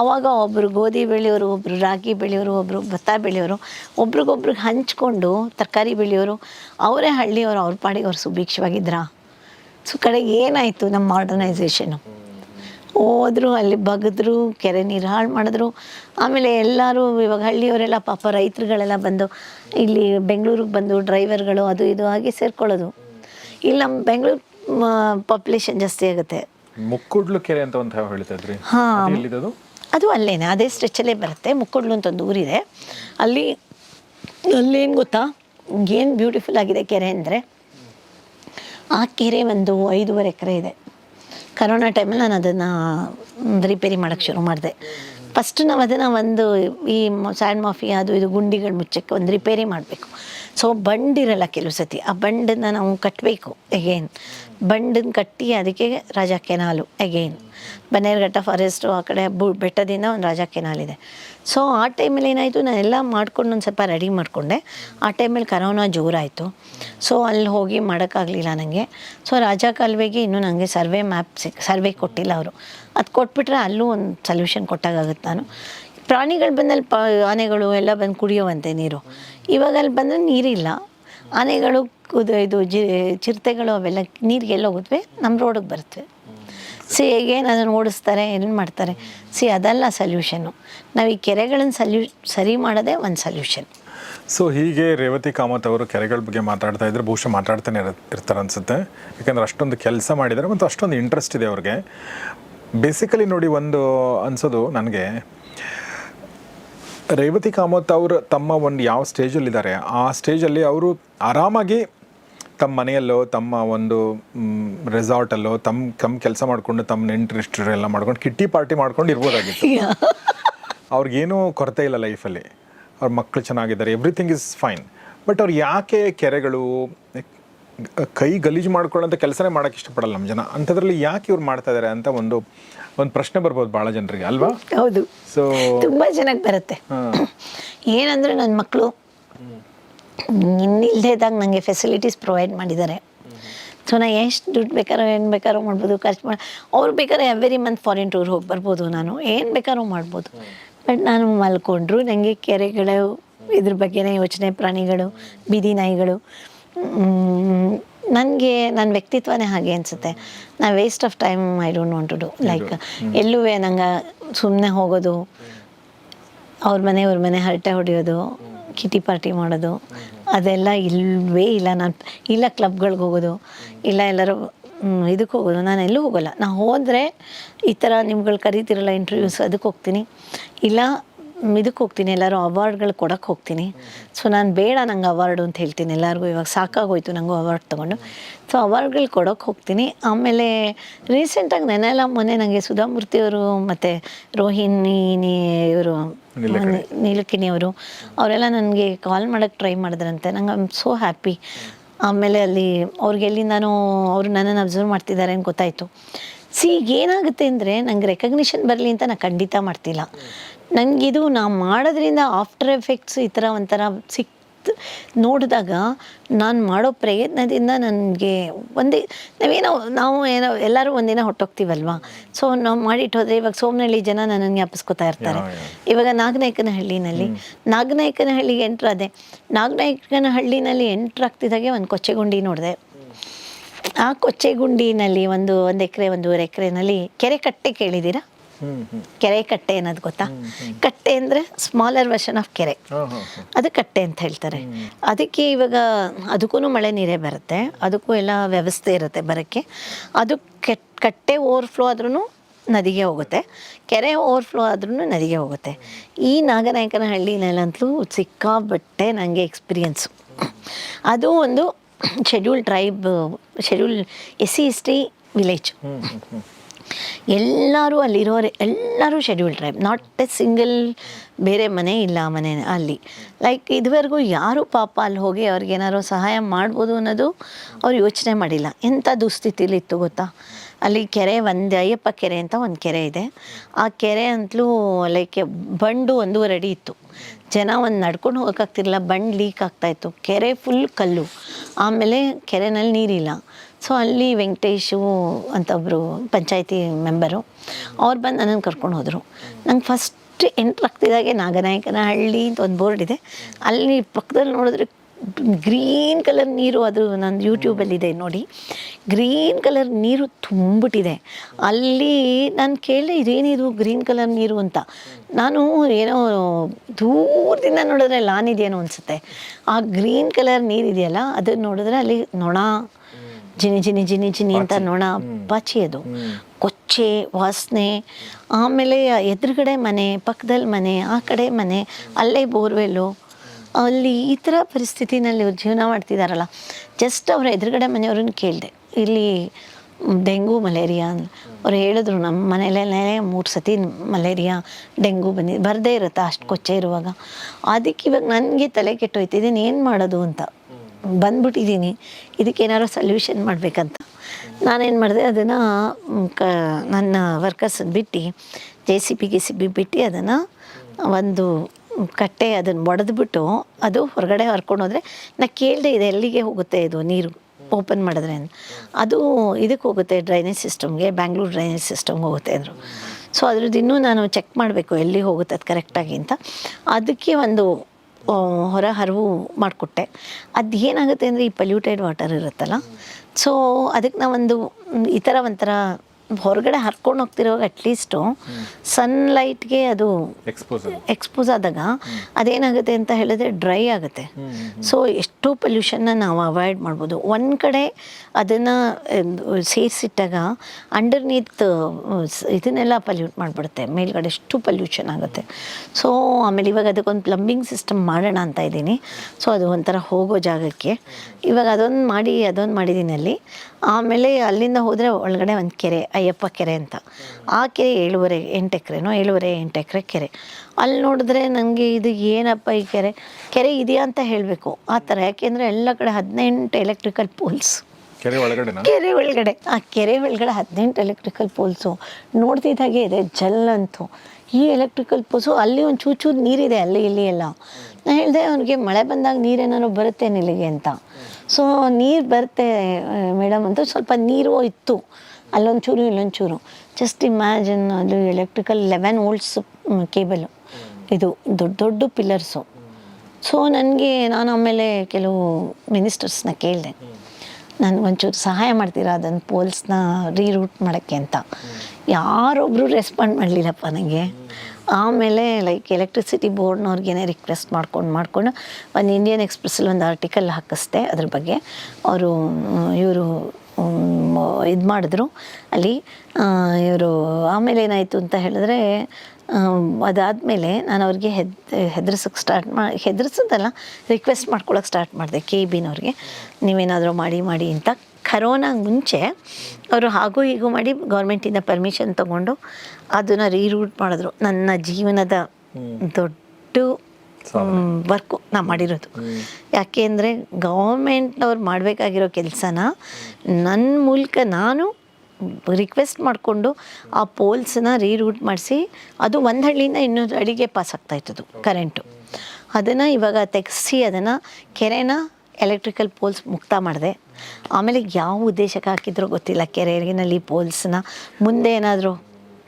ಆವಾಗ ಒಬ್ಬರು ಗೋಧಿ ಬೆಳೆಯೋರು ಒಬ್ಬರು ರಾಗಿ ಬೆಳೆಯೋರು ಒಬ್ಬರು ಭತ್ತ ಬೆಳೆಯೋರು ಒಬ್ರಿಗೊಬ್ರಿಗೆ ಹಂಚ್ಕೊಂಡು ತರಕಾರಿ ಬೆಳೆಯೋರು, ಅವರೇ ಹಳ್ಳಿಯವರು, ಅವ್ರ ಪಾಡಿಗೆ ಅವ್ರು ಸುಭಿಕ್ಷವಾಗಿದ್ರಾ? ಸೊ ಕಡೆಗೆ ಏನಾಯಿತು ನಮ್ಮ ಮಾಡರ್ನೈಸೇಷನು ಹೋದ್ರು ಅಲ್ಲಿ ಬಗದ್ರು ಕೆರೆ ನೀರು ಹಾಳು ಮಾಡಿದ್ರು. ಆಮೇಲೆ ಎಲ್ಲರೂ ಇವಾಗ ಹಳ್ಳಿಯವರೆಲ್ಲ ಪಾಪ ರೈತರುಗಳೆಲ್ಲ ಬಂದು ಇಲ್ಲಿ ಬೆಂಗಳೂರಿಗೆ ಬಂದು ಡ್ರೈವರ್ಗಳು ಅದು ಇದು ಹಾಗೆ ಸೇರ್ಕೊಳ್ಳೋದು. ಇಲ್ಲಿ ನಮ್ಮ ಬೆಂಗಳೂರು ಪಾಪ್ಯುಲೇಷನ್ ಜಾಸ್ತಿ ಆಗುತ್ತೆ. ಮುಕ್ಕುಡ್ಲು ಕೆರೆ ಅಂತ ಒಂದು ಹೇಳ್ತಾಯಿದ್ರಿ ಹಾಂ. ಅದು ಅಲ್ಲೇನೆ ಅದೇ ಸ್ಟ್ರೆಚ್ಚಲ್ಲೇ ಬರುತ್ತೆ. ಮುಕ್ಕುಡ್ಲು ಅಂತ ಒಂದು ಊರಿದೆ. ಅಲ್ಲಿ ಅಲ್ಲೇನು ಗೊತ್ತಾ? ಏನು ಬ್ಯೂಟಿಫುಲ್ ಆಗಿದೆ ಕೆರೆ ಅಂದರೆ ಆ ಕೆರೆ ಒಂದು ಐದೂವರೆ ಎಕರೆ ಇದೆ. ಕರೋನಾ ಟೈಮಲ್ಲಿ ನಾನು ಅದನ್ನು ರಿಪೇರಿ ಮಾಡೋಕ್ಕೆ ಶುರು ಮಾಡಿದೆ. ಫಸ್ಟ್ ನಾವು ಅದನ್ನು ಒಂದು ಈ ಸ್ಯಾಂಡ್ ಮಾಫಿಯಾ ಅದು ಇದು ಗುಂಡಿಗಳು ಮುಚ್ಚಕ್ಕೆ ಒಂದು ರಿಪೇರಿ ಮಾಡಬೇಕು. ಸೊ ಬಂಡಿರಲ್ಲ ಕೆಲವು ಸತಿ. ಆ ಬಂಡನ್ನು ನಾವು ಕಟ್ಟಬೇಕು ಎಗೇನ್ ಬಂಡನ್ನು ಕಟ್ಟಿ ಅದಕ್ಕೆ ರಾಜ ಕೆನಾಲು ಎಗೇನ್ ಬನ್ನೇರುಘಟ್ಟ ಫಾರೆಸ್ಟು ಆ ಕಡೆ ಬು, ಬೆಟ್ಟದಿಂದ ಒಂದು ರಾಜ ಕೆನಾಲ್ ಇದೆ. ಸೊ ಆ ಟೈಮಲ್ಲಿ ಏನಾಯಿತು ನಾನೆಲ್ಲ ಮಾಡ್ಕೊಂಡು ಒಂದು ಸ್ವಲ್ಪ ರೆಡಿ ಮಾಡಿಕೊಂಡೆ. ಆ ಟೈಮಲ್ಲಿ ಕರೋನಾ ಜೋರಾಯಿತು. ಸೊ ಅಲ್ಲಿ ಹೋಗಿ ಮಾಡೋಕ್ಕಾಗಲಿಲ್ಲ ನನಗೆ ಸೊ ರಾಜ ಕಾಲುವೆಗೆ ಇನ್ನೂ ನನಗೆ ಸರ್ವೆ ಮ್ಯಾಪ್ ಸರ್ವೆ ಕೊಟ್ಟಿಲ್ಲ ಅವರು. ಅದು ಕೊಟ್ಬಿಟ್ರೆ ಅಲ್ಲೂ ಒಂದು ಸೊಲ್ಯೂಷನ್ ಕೊಟ್ಟಾಗುತ್ತೆ ನಾನು. ಪ್ರಾಣಿಗಳು ಬಂದಲ್ಲಿ ಪ, ಆನೆಗಳು ಎಲ್ಲ ಬಂದು ಕುಡಿಯುವಂತೆ ನೀರು. ಇವಾಗ ಅಲ್ಲಿ ಬಂದರೆ ನೀರಿಲ್ಲ. ಆನೆಗಳು ಇದು ಜಿ, ಚಿರತೆಗಳು ಅವೆಲ್ಲ ನೀರಿಗೆ ಎಲ್ಲ ಹೋಗುತ್ತವೆ ನಮ್ಮ ರೋಡಿಗೆ ಬರ್ತವೆ. ಸಿ ಹೇಗೇನು ಅದನ್ನು ಓಡಿಸ್ತಾರೆ, ಏನು ಮಾಡ್ತಾರೆ? ಸಿ, ಅದಲ್ಲ ಸಲ್ಯೂಷನ್ನು ನಾವು ಈ ಕೆರೆಗಳನ್ನು ಸಲ್ಯೂ, ಸರಿ ಮಾಡೋದೇ ಒಂದು ಸಲ್ಯೂಷನ್ ಸೊ ಹೀಗೆ ರೇವತಿ ಕಾಮತ್ ಅವರು ಕೆರೆಗಳ ಬಗ್ಗೆ ಮಾತಾಡ್ತಾ ಇದ್ರೆ ಬಹುಶಃ ಮಾತಾಡ್ತಾನೆ ಇರ, ಇರ್ತಾರೆ ಅನ್ಸುತ್ತೆ. ಯಾಕಂದ್ರೆ ಅಷ್ಟೊಂದು ಕೆಲಸ ಮಾಡಿದ್ದಾರೆ ಮತ್ತು ಅಷ್ಟೊಂದು ಇಂಟ್ರೆಸ್ಟ್ ಇದೆ ಅವ್ರಿಗೆ. ಬೇಸಿಕಲಿ ನೋಡಿ ಒಂದು ಅನ್ಸೋದು ನನಗೆ. ರೇವತಿ ಕಾಮತ್ ಅವರು ತಮ್ಮ ಒಂದು ಯಾವ ಸ್ಟೇಜಲ್ಲಿದ್ದಾರೆ ಆ ಸ್ಟೇಜಲ್ಲಿ ಅವರು ಆರಾಮಾಗಿ ತಮ್ಮ ಮನೆಯಲ್ಲೋ ತಮ್ಮ ಒಂದು ರೆಸಾರ್ಟಲ್ಲೋ ತಮ್ಮ ತಮ್ಮ ಕೆಲಸ ಮಾಡಿಕೊಂಡು ತಮ್ಮ ನೆಂಟರಿಷ್ಟರು ಎಲ್ಲ ಮಾಡ್ಕೊಂಡು ಕಿಟ್ಟಿ ಪಾರ್ಟಿ ಮಾಡ್ಕೊಂಡು ಇರ್ಬೋದಾಗಿತ್ತು. ಅವ್ರಿಗೇನೂ ಕೊರತೆ ಇಲ್ಲ ಲೈಫಲ್ಲಿ ಅವ್ರ ಮಕ್ಕಳು ಚೆನ್ನಾಗಿದ್ದಾರೆ ಎವ್ರಿಥಿಂಗ್ ಇಸ್ ಫೈನ್ ಬಟ್ ಅವ್ರು ಯಾಕೆ ಕೆರೆಗಳು ಕೈ ಗಲೀಜು ಮಾಡ್ಕೊಳ್ಳೋಂಥ ಕೆಲಸನೇ ಮಾಡೋಕ್ಕೆ ಇಷ್ಟಪಡಲ್ಲ ನಮ್ಮ ಜನ. ಅಂಥದ್ರಲ್ಲಿ ಯಾಕೆ ಇವ್ರು ಮಾಡ್ತಾ ಇದ್ದಾರೆ ಅಂತ ಒಂದು ಒಂದು ಪ್ರಶ್ನೆ ಬರ್ಬೋದು ಭಾಳ ಜನರಿಗೆ ಅಲ್ವಾ? ಹೌದು. ಸೊ ತುಂಬ ಚೆನ್ನಾಗಿ ಬರುತ್ತೆ. ಏನಂದರೆ ನನ್ನ ಮಕ್ಕಳು ಇನ್ನಿಲ್ದೇದಾಗ ನನಗೆ ಫೆಸಿಲಿಟೀಸ್ ಪ್ರೊವೈಡ್ ಮಾಡಿದ್ದಾರೆ. ಸೊ ನಾನು ಎಷ್ಟು ದುಡ್ಡು ಬೇಕಾದ್ರೂ ಏನು ಬೇಕಾದ್ರೂ ಮಾಡ್ಬೋದು ಖರ್ಚು ಮಾಡಿ ಅವ್ರು ಬೇಕಾದ್ರೆ ಎವ್ರಿ ಮಂತ್ ಫಾರಿನ್ ಟೂರ್ ಹೋಗಿ ಬರ್ಬೋದು ನಾನು ಏನು ಬೇಕಾದ್ರೂ ಮಾಡ್ಬೋದು. ಬಟ್ ನಾನು ಮಲ್ಕೊಂಡ್ರು ನನಗೆ ಕೆರೆಗಳು ಇದ್ರ ಬಗ್ಗೆನೇ ಯೋಚನೆ ಪ್ರಾಣಿಗಳು ಬೀದಿ ನಾಯಿಗಳು. ನನಗೆ ನನ್ನ ವ್ಯಕ್ತಿತ್ವನೇ ಹಾಗೆ ಅನಿಸುತ್ತೆ. ನಾ waste of time I don't want to do like ಎಲ್ಲೂ ನಂಗೆ ಸುಮ್ಮನೆ ಹೋಗೋದು ಅವ್ರ ಮನೆ ಅವ್ರ ಮನೆ ಹರಟೆ ಹೊಡೆಯೋದು ಕಿಟಿ ಪಾರ್ಟಿ ಮಾಡೋದು ಅದೆಲ್ಲ ಇಲ್ವೇ ಇಲ್ಲ. ನಾನು ಇಲ್ಲ ಕ್ಲಬ್ಗಳಿಗೆ ಹೋಗೋದು ಇಲ್ಲ ಎಲ್ಲರೂ ಇದಕ್ಕೆ ಹೋಗೋದು. ನಾನು ಎಲ್ಲೂ ಹೋಗೋಲ್ಲ. ನಾನು ಹೋದರೆ ಈ ಥರ ನಿಮ್ಗಳು ಕರೀತಿರಲ್ಲ ಇಂಟರ್ವ್ಯೂಸ್ ಅದಕ್ಕೆ ಹೋಗ್ತೀನಿ. ಇಲ್ಲ ಇದಕ್ಕೆ ಹೋಗ್ತೀನಿ ಎಲ್ಲರೂ ಅವಾರ್ಡ್ಗಳು ಕೊಡೋಕ್ಕೆ ಹೋಗ್ತೀನಿ. ಸೊ ನಾನು ಬೇಡ ನಂಗೆ ಅವಾರ್ಡು ಅಂತ ಹೇಳ್ತೀನಿ ಎಲ್ಲರಿಗೂ. ಇವಾಗ ಸಾಕಾಗೋಯ್ತು ನನಗೂ ಅವಾರ್ಡ್ ತೊಗೊಂಡು. ಸೊ ಅವಾರ್ಡ್ಗಳು ಕೊಡೋಕ್ಕೆ ಹೋಗ್ತೀನಿ. ಆಮೇಲೆ ರೀಸೆಂಟಾಗಿ ನೆನೆಲ್ಲ ಮೊನ್ನೆ ನನಗೆ ಸುಧಾಮೂರ್ತಿಯವರು ಮತ್ತು ರೋಹಿಣಿ ಇವರು ನೀಲಕಿನಿ ಅವರು ಅವರೆಲ್ಲ ನನಗೆ ಕಾಲ್ ಮಾಡೋಕ್ಕೆ ಟ್ರೈ ಮಾಡಿದ್ರಂತೆ. ನಂಗೆ ಐ ಆಮ್ ಸೋ ಹ್ಯಾಪಿ ಆಮೇಲೆ ಅಲ್ಲಿ ಅವ್ರಿಗೆ ನಾನು ಅವರು ನನ್ನನ್ನು ಅಬ್ಸರ್ವ್ ಮಾಡ್ತಿದ್ದಾರೆ ಅಂತ ಗೊತ್ತಾಯಿತು. ಸಿ ಈಗ ಏನಾಗುತ್ತೆ ಅಂದರೆ ನಂಗೆ ರೆಕಗ್ನಿಷನ್ ಬರಲಿ ಅಂತ ನಾನು ಖಂಡಿತ ಮಾಡ್ತಿಲ್ಲ. ನನಗಿದು ನಾ ಮಾಡೋದ್ರಿಂದ ಆಫ್ಟರ್ ಎಫೆಕ್ಟ್ಸ್ ಈ ಥರ ಒಂಥರ ಸಿಕ್ ನೋಡಿದಾಗ ನಾನು ಮಾಡೋ ಪ್ರಯತ್ನದಿಂದ ನನಗೆ ಒಂದೇ ನಾವೇನೋ ನಾವು ಏನೋ ಎಲ್ಲರೂ ಒಂದಿನ ಹೊಟ್ಟೋಗ್ತೀವಲ್ವಾ? ಸೊ ನಾವು ಮಾಡಿಟ್ಟು ಹೋದರೆ ಇವಾಗ ಸೋಮನಹಳ್ಳಿ ಜನ ನನ್ನನ್ನು ಜ್ಞಾಪಿಸ್ಕೊತಾ ಇರ್ತಾರೆ. ಇವಾಗ ನಾಗನಾಯಕನಹಳ್ಳಿನಲ್ಲಿ ನಾಗನಾಯಕನಹಳ್ಳಿಗೆ ಎಂಟ್ರ್ ಆದೆ. ನಾಗನಾಯಕನಹಳ್ಳಿನಲ್ಲಿ ಎಂಟ್ರ್ ಆಗ್ತಿದ್ದಾಗೆ ಒಂದು ಕೊಚ್ಚೆಗುಂಡಿ ನೋಡಿದೆ. ಆ ಕೊಚ್ಚೆಗುಂಡಿನಲ್ಲಿ ಒಂದು ಒಂದು ಎಕರೆ ಒಂದೂವರೆ ಎಕರೆನಲ್ಲಿ ಕೆರೆ ಕಟ್ಟೆ ಕೇಳಿದ್ದೀರಾ? ಕೆರೆ ಕಟ್ಟೆ ಅನ್ನೋದು ಗೊತ್ತಾ? ಕಟ್ಟೆ ಅಂದರೆ ಸ್ಮಾಲರ್ ವರ್ಷನ್ ಆಫ್ ಕೆರೆ. ಅದು ಕಟ್ಟೆ ಅಂತ ಹೇಳ್ತಾರೆ. ಅದಕ್ಕೆ ಇವಾಗ ಅದಕ್ಕೂ ಮಳೆ ನೀರೇ ಬರುತ್ತೆ. ಅದಕ್ಕೂ ಎಲ್ಲ ವ್ಯವಸ್ಥೆ ಇರುತ್ತೆ ಬರೋಕ್ಕೆ. ಅದು ಕಟ್ಟೆ ಕಟ್ಟೆ ಓವರ್ಫ್ಲೋ ಆದ್ರೂ ನದಿಗೆ ಹೋಗುತ್ತೆ. ಕೆರೆ ಓವರ್ಫ್ಲೋ ಆದ್ರೂ ನದಿಗೆ ಹೋಗುತ್ತೆ. ಈ ನಾಗನಾಯಕನ ಹಳ್ಳಿನಲ್ಲಂತಲೂ ಸಿಕ್ಕಾಬಟ್ಟೆ ನನಗೆ ಎಕ್ಸ್ಪೀರಿಯನ್ಸು ಅದು ಒಂದು schedule tribe schedule S C S T village ಎಲ್ಲರೂ ಅಲ್ಲಿರೋರೆ, ಎಲ್ಲರೂ schedule tribe not a single ಬೇರೆ ಮನೆ ಇಲ್ಲ ಮನೆ ಅಲ್ಲಿ. ಲೈಕ್ ಇದುವರೆಗೂ ಯಾರು ಪಾಪ ಅಲ್ಲಿ ಹೋಗಿ ಅವ್ರಿಗೇನಾದ್ರು ಸಹಾಯ ಮಾಡ್ಬೋದು ಅನ್ನೋದು ಅವ್ರು ಯೋಚನೆ ಮಾಡಿಲ್ಲ. ಎಂಥ ದುಸ್ಥಿತಿಲಿ ಇತ್ತು ಗೊತ್ತಾ? ಅಲ್ಲಿ ಕೆರೆ ಒಂದು, ಅಯ್ಯಪ್ಪ ಕೆರೆ ಅಂತ ಒಂದು ಕೆರೆ ಇದೆ. ಆ ಕೆರೆ ಅಂತಲೂ ಲೈಕ್ ಬಂಡು ಒಂದೂವರೆ ಅಡಿ ಇತ್ತು. ಜನ ಒಂದು ನಡ್ಕೊಂಡು ಹೋಗೋಕ್ಕಾಗ್ತಿರಲಿಲ್ಲ ಬಂಡ್ ಲೀಕ್ ಆಗ್ತಾಯಿತ್ತು ಕೆರೆ ಫುಲ್ ಕಲ್ಲು. ಆಮೇಲೆ ಕೆರೆನಲ್ಲಿ ನೀರಿಲ್ಲ. ಸೊ ಅಲ್ಲಿ ವೆಂಕಟೇಶು ಅಂತ ಒಬ್ಬರು ಪಂಚಾಯಿತಿ ಮೆಂಬರು, ಅವ್ರು ಬಂದು ನನ್ನನ್ನು ಕರ್ಕೊಂಡು ಹೋದರು. ನಂಗೆ ಫಸ್ಟ್ ಎಂಟ್ರ್ ಆಗ್ತಿದ್ದಾಗೆ ನಾಗನಾಯಕನ ಹಳ್ಳಿ ಅಂತ ಒಂದು ಬೋರ್ಡ್ ಇದೆ. ಅಲ್ಲಿ ಪಕ್ಕದಲ್ಲಿ ನೋಡಿದ್ರೆ ಗ್ರೀನ್ ಕಲರ್ ನೀರು ಅದು ನನ್ನ ಯೂಟ್ಯೂಬಲ್ಲಿದೆ ನೋಡಿ. ಗ್ರೀನ್ ಕಲರ್ ನೀರು ತುಂಬಿಟ್ಟಿದೆ ಅಲ್ಲಿ ನಾನು ಕೇಳಿದೆ ಇದೇನಿದು ಗ್ರೀನ್ ಕಲರ್ ನೀರು ಅಂತ? ನಾನು ಏನೋ ದೂರದಿಂದ ನೋಡಿದ್ರೆ ಲಾನ್ ಇದೆಯೇನೋ ಅನಿಸುತ್ತೆ. ಆ ಗ್ರೀನ್ ಕಲರ್ ನೀರು ಇದೆಯಲ್ಲ ಅದನ್ನ ನೋಡಿದ್ರೆ ಅಲ್ಲಿ ನೊಣ ಜಿನಿ ಜಿನಿ ಜಿನಿ ಜಿನಿ ಅಂತ ನೋಣ ಪಾಚಿ ಅದು. ಕೊಚ್ಚೆ ವಾಸನೆ ಆಮೇಲೆ ಎದುರುಗಡೆ ಮನೆ ಪಕ್ಕದಲ್ಲಿ ಮನೆ ಆ ಕಡೆ ಮನೆ ಅಲ್ಲೇ ಬೋರ್ವೆಲ್ಲು ಅಲ್ಲಿ ಈ ಥರ ಪರಿಸ್ಥಿತಿನಲ್ಲಿ ಅವ್ರು ಜೀವನ ಮಾಡ್ತಿದ್ದಾರಲ್ಲ ಜಸ್ಟ್ ಅವ್ರ ಎದುರುಗಡೆ ಮನೆಯವ್ರನ್ನ ಕೇಳಿದೆ. ಇಲ್ಲಿ ಡೆಂಗು ಮಲೇರಿಯಾ ಅವ್ರು ಹೇಳಿದ್ರು ನಮ್ಮ ಮನೇಲೇ ಮೂರು ಸತಿ ಮಲೇರಿಯಾ ಡೆಂಗು ಬಂದಿದೆ ಬರದೇ ಇರುತ್ತಾ ಅಷ್ಟು ಕೊಚ್ಚೆ ಇರುವಾಗ. ಅದಕ್ಕೆ ಇವಾಗ ನನಗೆ ತಲೆ ಕೆಟ್ಟೋಯ್ತಿದ್ದೀನಿ ಏನು ಮಾಡೋದು ಅಂತ. ಬಂದ್ಬಿಟ್ಟಿದ್ದೀನಿ. ಇದಕ್ಕೆ ಏನಾದ್ರು ಸೊಲ್ಯೂಷನ್ ಮಾಡಬೇಕಂತ. ನಾನೇನು ಮಾಡಿದೆ, ಅದನ್ನು ಕ, ನನ್ನ ವರ್ಕರ್ಸನ್ನು ಬಿಟ್ಟು ಜೆ ಸಿ ಪಿ ಗೆ ಬಿಟ್ಟು ಅದನ್ನು ಒಂದು ಕಟ್ಟೆ ಅದನ್ನು ಒಡೆದ್ಬಿಟ್ಟು ಅದು ಹೊರಗಡೆ ಹರ್ಕೊಂಡು ಹೋದರೆ, ನಾ ಕೇಳಿದೆ ಇದೆ, ಎಲ್ಲಿಗೆ ಹೋಗುತ್ತೆ ಇದು ನೀರು ಓಪನ್ ಮಾಡಿದ್ರೆ. ಅದು ಇದಕ್ಕೆ ಹೋಗುತ್ತೆ ಡ್ರೈನೇಜ್ ಸಿಸ್ಟಮ್ಗೆ ಬ್ಯಾಂಗ್ಳೂರ್ ಡ್ರೈನೇಜ್ ಸಿಸ್ಟಮ್ಗೆ ಹೋಗುತ್ತೆ ಅಂದರು. ಸೊ ಅದ್ರದ್ದು ಇನ್ನೂ ನಾನು ಚೆಕ್ ಮಾಡಬೇಕು ಎಲ್ಲಿ ಹೋಗುತ್ತೆ ಅದು ಕರೆಕ್ಟಾಗಿ ಅಂತ. ಅದಕ್ಕೆ ಒಂದು ಹೊರ ಹರಿವು ಮಾಡಿಕೊಟ್ಟೆ. ಅದು ಏನಾಗುತ್ತೆ ಅಂದರೆ ಈ ಪಲ್ಯೂಟೆಡ್ ವಾಟರ್ ಇರುತ್ತಲ್ಲ, ಸೊ ಅದಕ್ಕೆ ನಾವೊಂದು, ಈ ಥರ ಒಂಥರ ಹೊರಗಡೆ ಹರ್ಕೊಂಡು ಹೋಗ್ತಿರುವಾಗ ಅಟ್ಲೀಸ್ಟು ಸನ್ಲೈಟ್ಗೆ ಅದು ಎಕ್ಸ್ಪೋಸ್ ಆದಾಗ ಅದೇನಾಗುತ್ತೆ ಅಂತ ಹೇಳಿದ್ರೆ ಡ್ರೈ ಆಗುತ್ತೆ. ಸೊ ಎಷ್ಟು ಪೊಲ್ಯೂಷನ್ನ ನಾವು ಅವಾಯ್ಡ್ ಮಾಡ್ಬೋದು. ಒಂದು ಕಡೆ ಅದನ್ನು ಸೇರಿಸಿಟ್ಟಾಗ ಅಂಡರ್ನೀತ್ ಇದನ್ನೆಲ್ಲ ಪಲ್ಯೂಟ್ ಮಾಡಿಬಿಡುತ್ತೆ. ಮೇಲ್ಗಡೆ ಎಷ್ಟು ಪೊಲ್ಯೂಷನ್ ಆಗುತ್ತೆ. ಸೊ ಆಮೇಲೆ ಇವಾಗ ಅದಕ್ಕೊಂದು ಪ್ಲಂಬಿಂಗ್ ಸಿಸ್ಟಮ್ ಮಾಡೋಣ ಅಂತ ಇದ್ದೀನಿ. ಸೊ ಅದು ಒಂಥರ ಹೋಗೋ ಜಾಗಕ್ಕೆ. ಇವಾಗ ಅದೊಂದು ಮಾಡಿ ಅದೊಂದು ಮಾಡಿದ್ದೀನಿ ಅಲ್ಲಿ. ಆಮೇಲೆ ಅಲ್ಲಿಂದ ಹೋದರೆ ಒಳಗಡೆ ಒಂದು ಕೆರೆ. ಅಯ್ಯಪ್ಪ ಕೆರೆ ಅಂತ. ಆ ಕೆರೆ ಏಳುವರೆ ಎಂಟು ಎಕರೆನೋ ಏಳುವರೆ ಎಂಟು ಎಕರೆ ಕೆರೆ. ಅಲ್ಲಿ ನೋಡಿದ್ರೆ ನನಗೆ ಇದು ಏನಪ್ಪ ಈ ಕೆರೆ? ಕೆರೆ ಇದೆಯಾ ಅಂತ ಹೇಳಬೇಕು. ಆ ಥರ. ಯಾಕೆಂದರೆ ಎಲ್ಲ ಕಡೆ ಹದಿನೆಂಟು ಎಲೆಕ್ಟ್ರಿಕಲ್ ಪೋಲ್ಸ್ ಕೆರೆ ಒಳಗಡೆ ಕೆರೆ ಒಳಗಡೆ. ಆ ಕೆರೆ ಒಳಗಡೆ ಹದಿನೆಂಟು ಎಲೆಕ್ಟ್ರಿಕಲ್ ಪೋಲ್ಸು ನೋಡ್ತಿದ್ದಾಗೆ ಇದೆ ಜಲ್ ಅಂತು. ಈ ಎಲೆಕ್ಟ್ರಿಕಲ್ ಪೋಲ್ಸು ಅಲ್ಲಿ ಒಂದು ಚೂರು ಚೂರು ನೀರಿದೆ ಅಲ್ಲಿ ಇಲ್ಲಿ ಎಲ್ಲ. ನಾನು ಹೇಳಿದೆ ಅವ್ನಿಗೆ ಮಳೆ ಬಂದಾಗ ನೀರೇನಾದ್ರು ಬರುತ್ತೆ ಇಲ್ಲಿಗೆ ಅಂತ. ಸೊ ನೀರು ಬರುತ್ತೆ ಮೇಡಮ್ ಅಂತ. ಸ್ವಲ್ಪ ನೀರು ಇತ್ತು. ಅಲ್ಲೊಂದು ಇಲ್ಲೊಂಚೂರು. ಜಸ್ಟ್ ಇಮ್ಯಾಜಿನ್ ಅದು ಎಲೆಕ್ಟ್ರಿಕಲ್ ಲೆವೆನ್ ವೋಲ್ಟ್ಸ್ ಕೇಬಲು ಇದು ದೊಡ್ಡ ದೊಡ್ಡ ಪಿಲ್ಲರ್ಸು ಸೊ ನನಗೆ ನಾನು ಆಮೇಲೆ ಕೆಲವು ಮಿನಿಸ್ಟರ್ಸ್ನ ಕೇಳಿದೆ. ನಾನು ಒಂಚೂರು ಸಹಾಯ ಮಾಡ್ತೀರಾ ಅದನ್ನು ಪೋಲ್ಸ್ನ ರೀರೂಟ್ ಮಾಡೋಕ್ಕೆ ಅಂತ? ಯಾರೊಬ್ಬರು ರೆಸ್ಪಾಂಡ್ ಮಾಡಲಿಲ್ಲಪ್ಪ ನನಗೆ ಆಮೇಲೆ ಲೈಕ್ ಎಲೆಕ್ಟ್ರಿಸಿಟಿ ಬೋರ್ಡ್ನವ್ರಿಗೇನೆ ರಿಕ್ವೆಸ್ಟ್ ಮಾಡ್ಕೊಂಡು ಮಾಡ್ಕೊಂಡು ಒಂದು ಇಂಡಿಯನ್ ಎಕ್ಸ್ಪ್ರೆಸ್ಸಲ್ಲಿ ಒಂದು ಆರ್ಟಿಕಲ್ ಹಾಕಿಸ್ದೆ ಅದ್ರ ಬಗ್ಗೆ. ಅವರು, ಇವರು ಇದು ಮಾಡಿದ್ರು. ಅಲ್ಲಿ ಇವರು ಆಮೇಲೆ ಏನಾಯಿತು ಅಂತ ಹೇಳಿದ್ರೆ ಅದಾದಮೇಲೆ ನಾನು ಅವ್ರಿಗೆ ಹೆದ್ ಹೆದರ್ಸಕ್ಕೆ ಸ್ಟಾರ್ಟ್ ಮಾ ಹೆದರ್ಸೋದಲ್ಲ ರಿಕ್ವೆಸ್ಟ್ ಮಾಡ್ಕೊಳಕ್ಕೆ ಸ್ಟಾರ್ಟ್ ಮಾಡಿದೆ ಕೆ ಬಿನವ್ರಿಗೆ ನೀವೇನಾದರೂ ಮಾಡಿ ಮಾಡಿ ಅಂತ. ಕರೋನಾ ಮುಂಚೆ ಅವರು ಹಾಗೂ ಹೀಗೂ ಮಾಡಿ ಗೌರ್ಮೆಂಟಿಂದ ಪರ್ಮಿಷನ್ ತೊಗೊಂಡು ಅದನ್ನು ರೀರೂಟ್ ಮಾಡಿದ್ರು. ನನ್ನ ಜೀವನದ ದೊಡ್ಡ ವರ್ಕು, ನಾ ಮಾಡಿರೋದು. ಯಾಕೆ ಅಂದರೆ ಗೌರ್ಮೆಂಟ್ನವ್ರು ಮಾಡಬೇಕಾಗಿರೋ ಕೆಲಸನ ನನ್ನ ಮೂಲಕ ನಾನು ರಿಕ್ವೆಸ್ಟ್ ಮಾಡಿಕೊಂಡು ಆ ಪೋಲ್ಸನ್ನ ರೀರೂಟ್ ಮಾಡಿಸಿ ಅದು ಒಂದು ಹಳ್ಳಿಯಿಂದ ಇನ್ನೊಂದು ಹಳ್ಳಿಗೆ ಪಾಸ್ ಆಗ್ತಾ ಇತ್ತು ಕರೆಂಟು ಅದನ್ನು ಇವಾಗ ತೆಗೆಸಿ ಅದನ್ನು ಕೆರೆನ ಎಲೆಕ್ಟ್ರಿಕಲ್ ಪೋಲ್ಸ್ ಮುಕ್ತ ಮಾಡಿದೆ. ಆಮೇಲೆ ಯಾವ ಉದ್ದೇಶಕ್ಕೆ ಹಾಕಿದ್ರೋ ಗೊತ್ತಿಲ್ಲ ಕೆರೆಯಲ್ಲಿ ಪೋಲ್ಸ್ನ ಮುಂದೆ ಏನಾದರೂ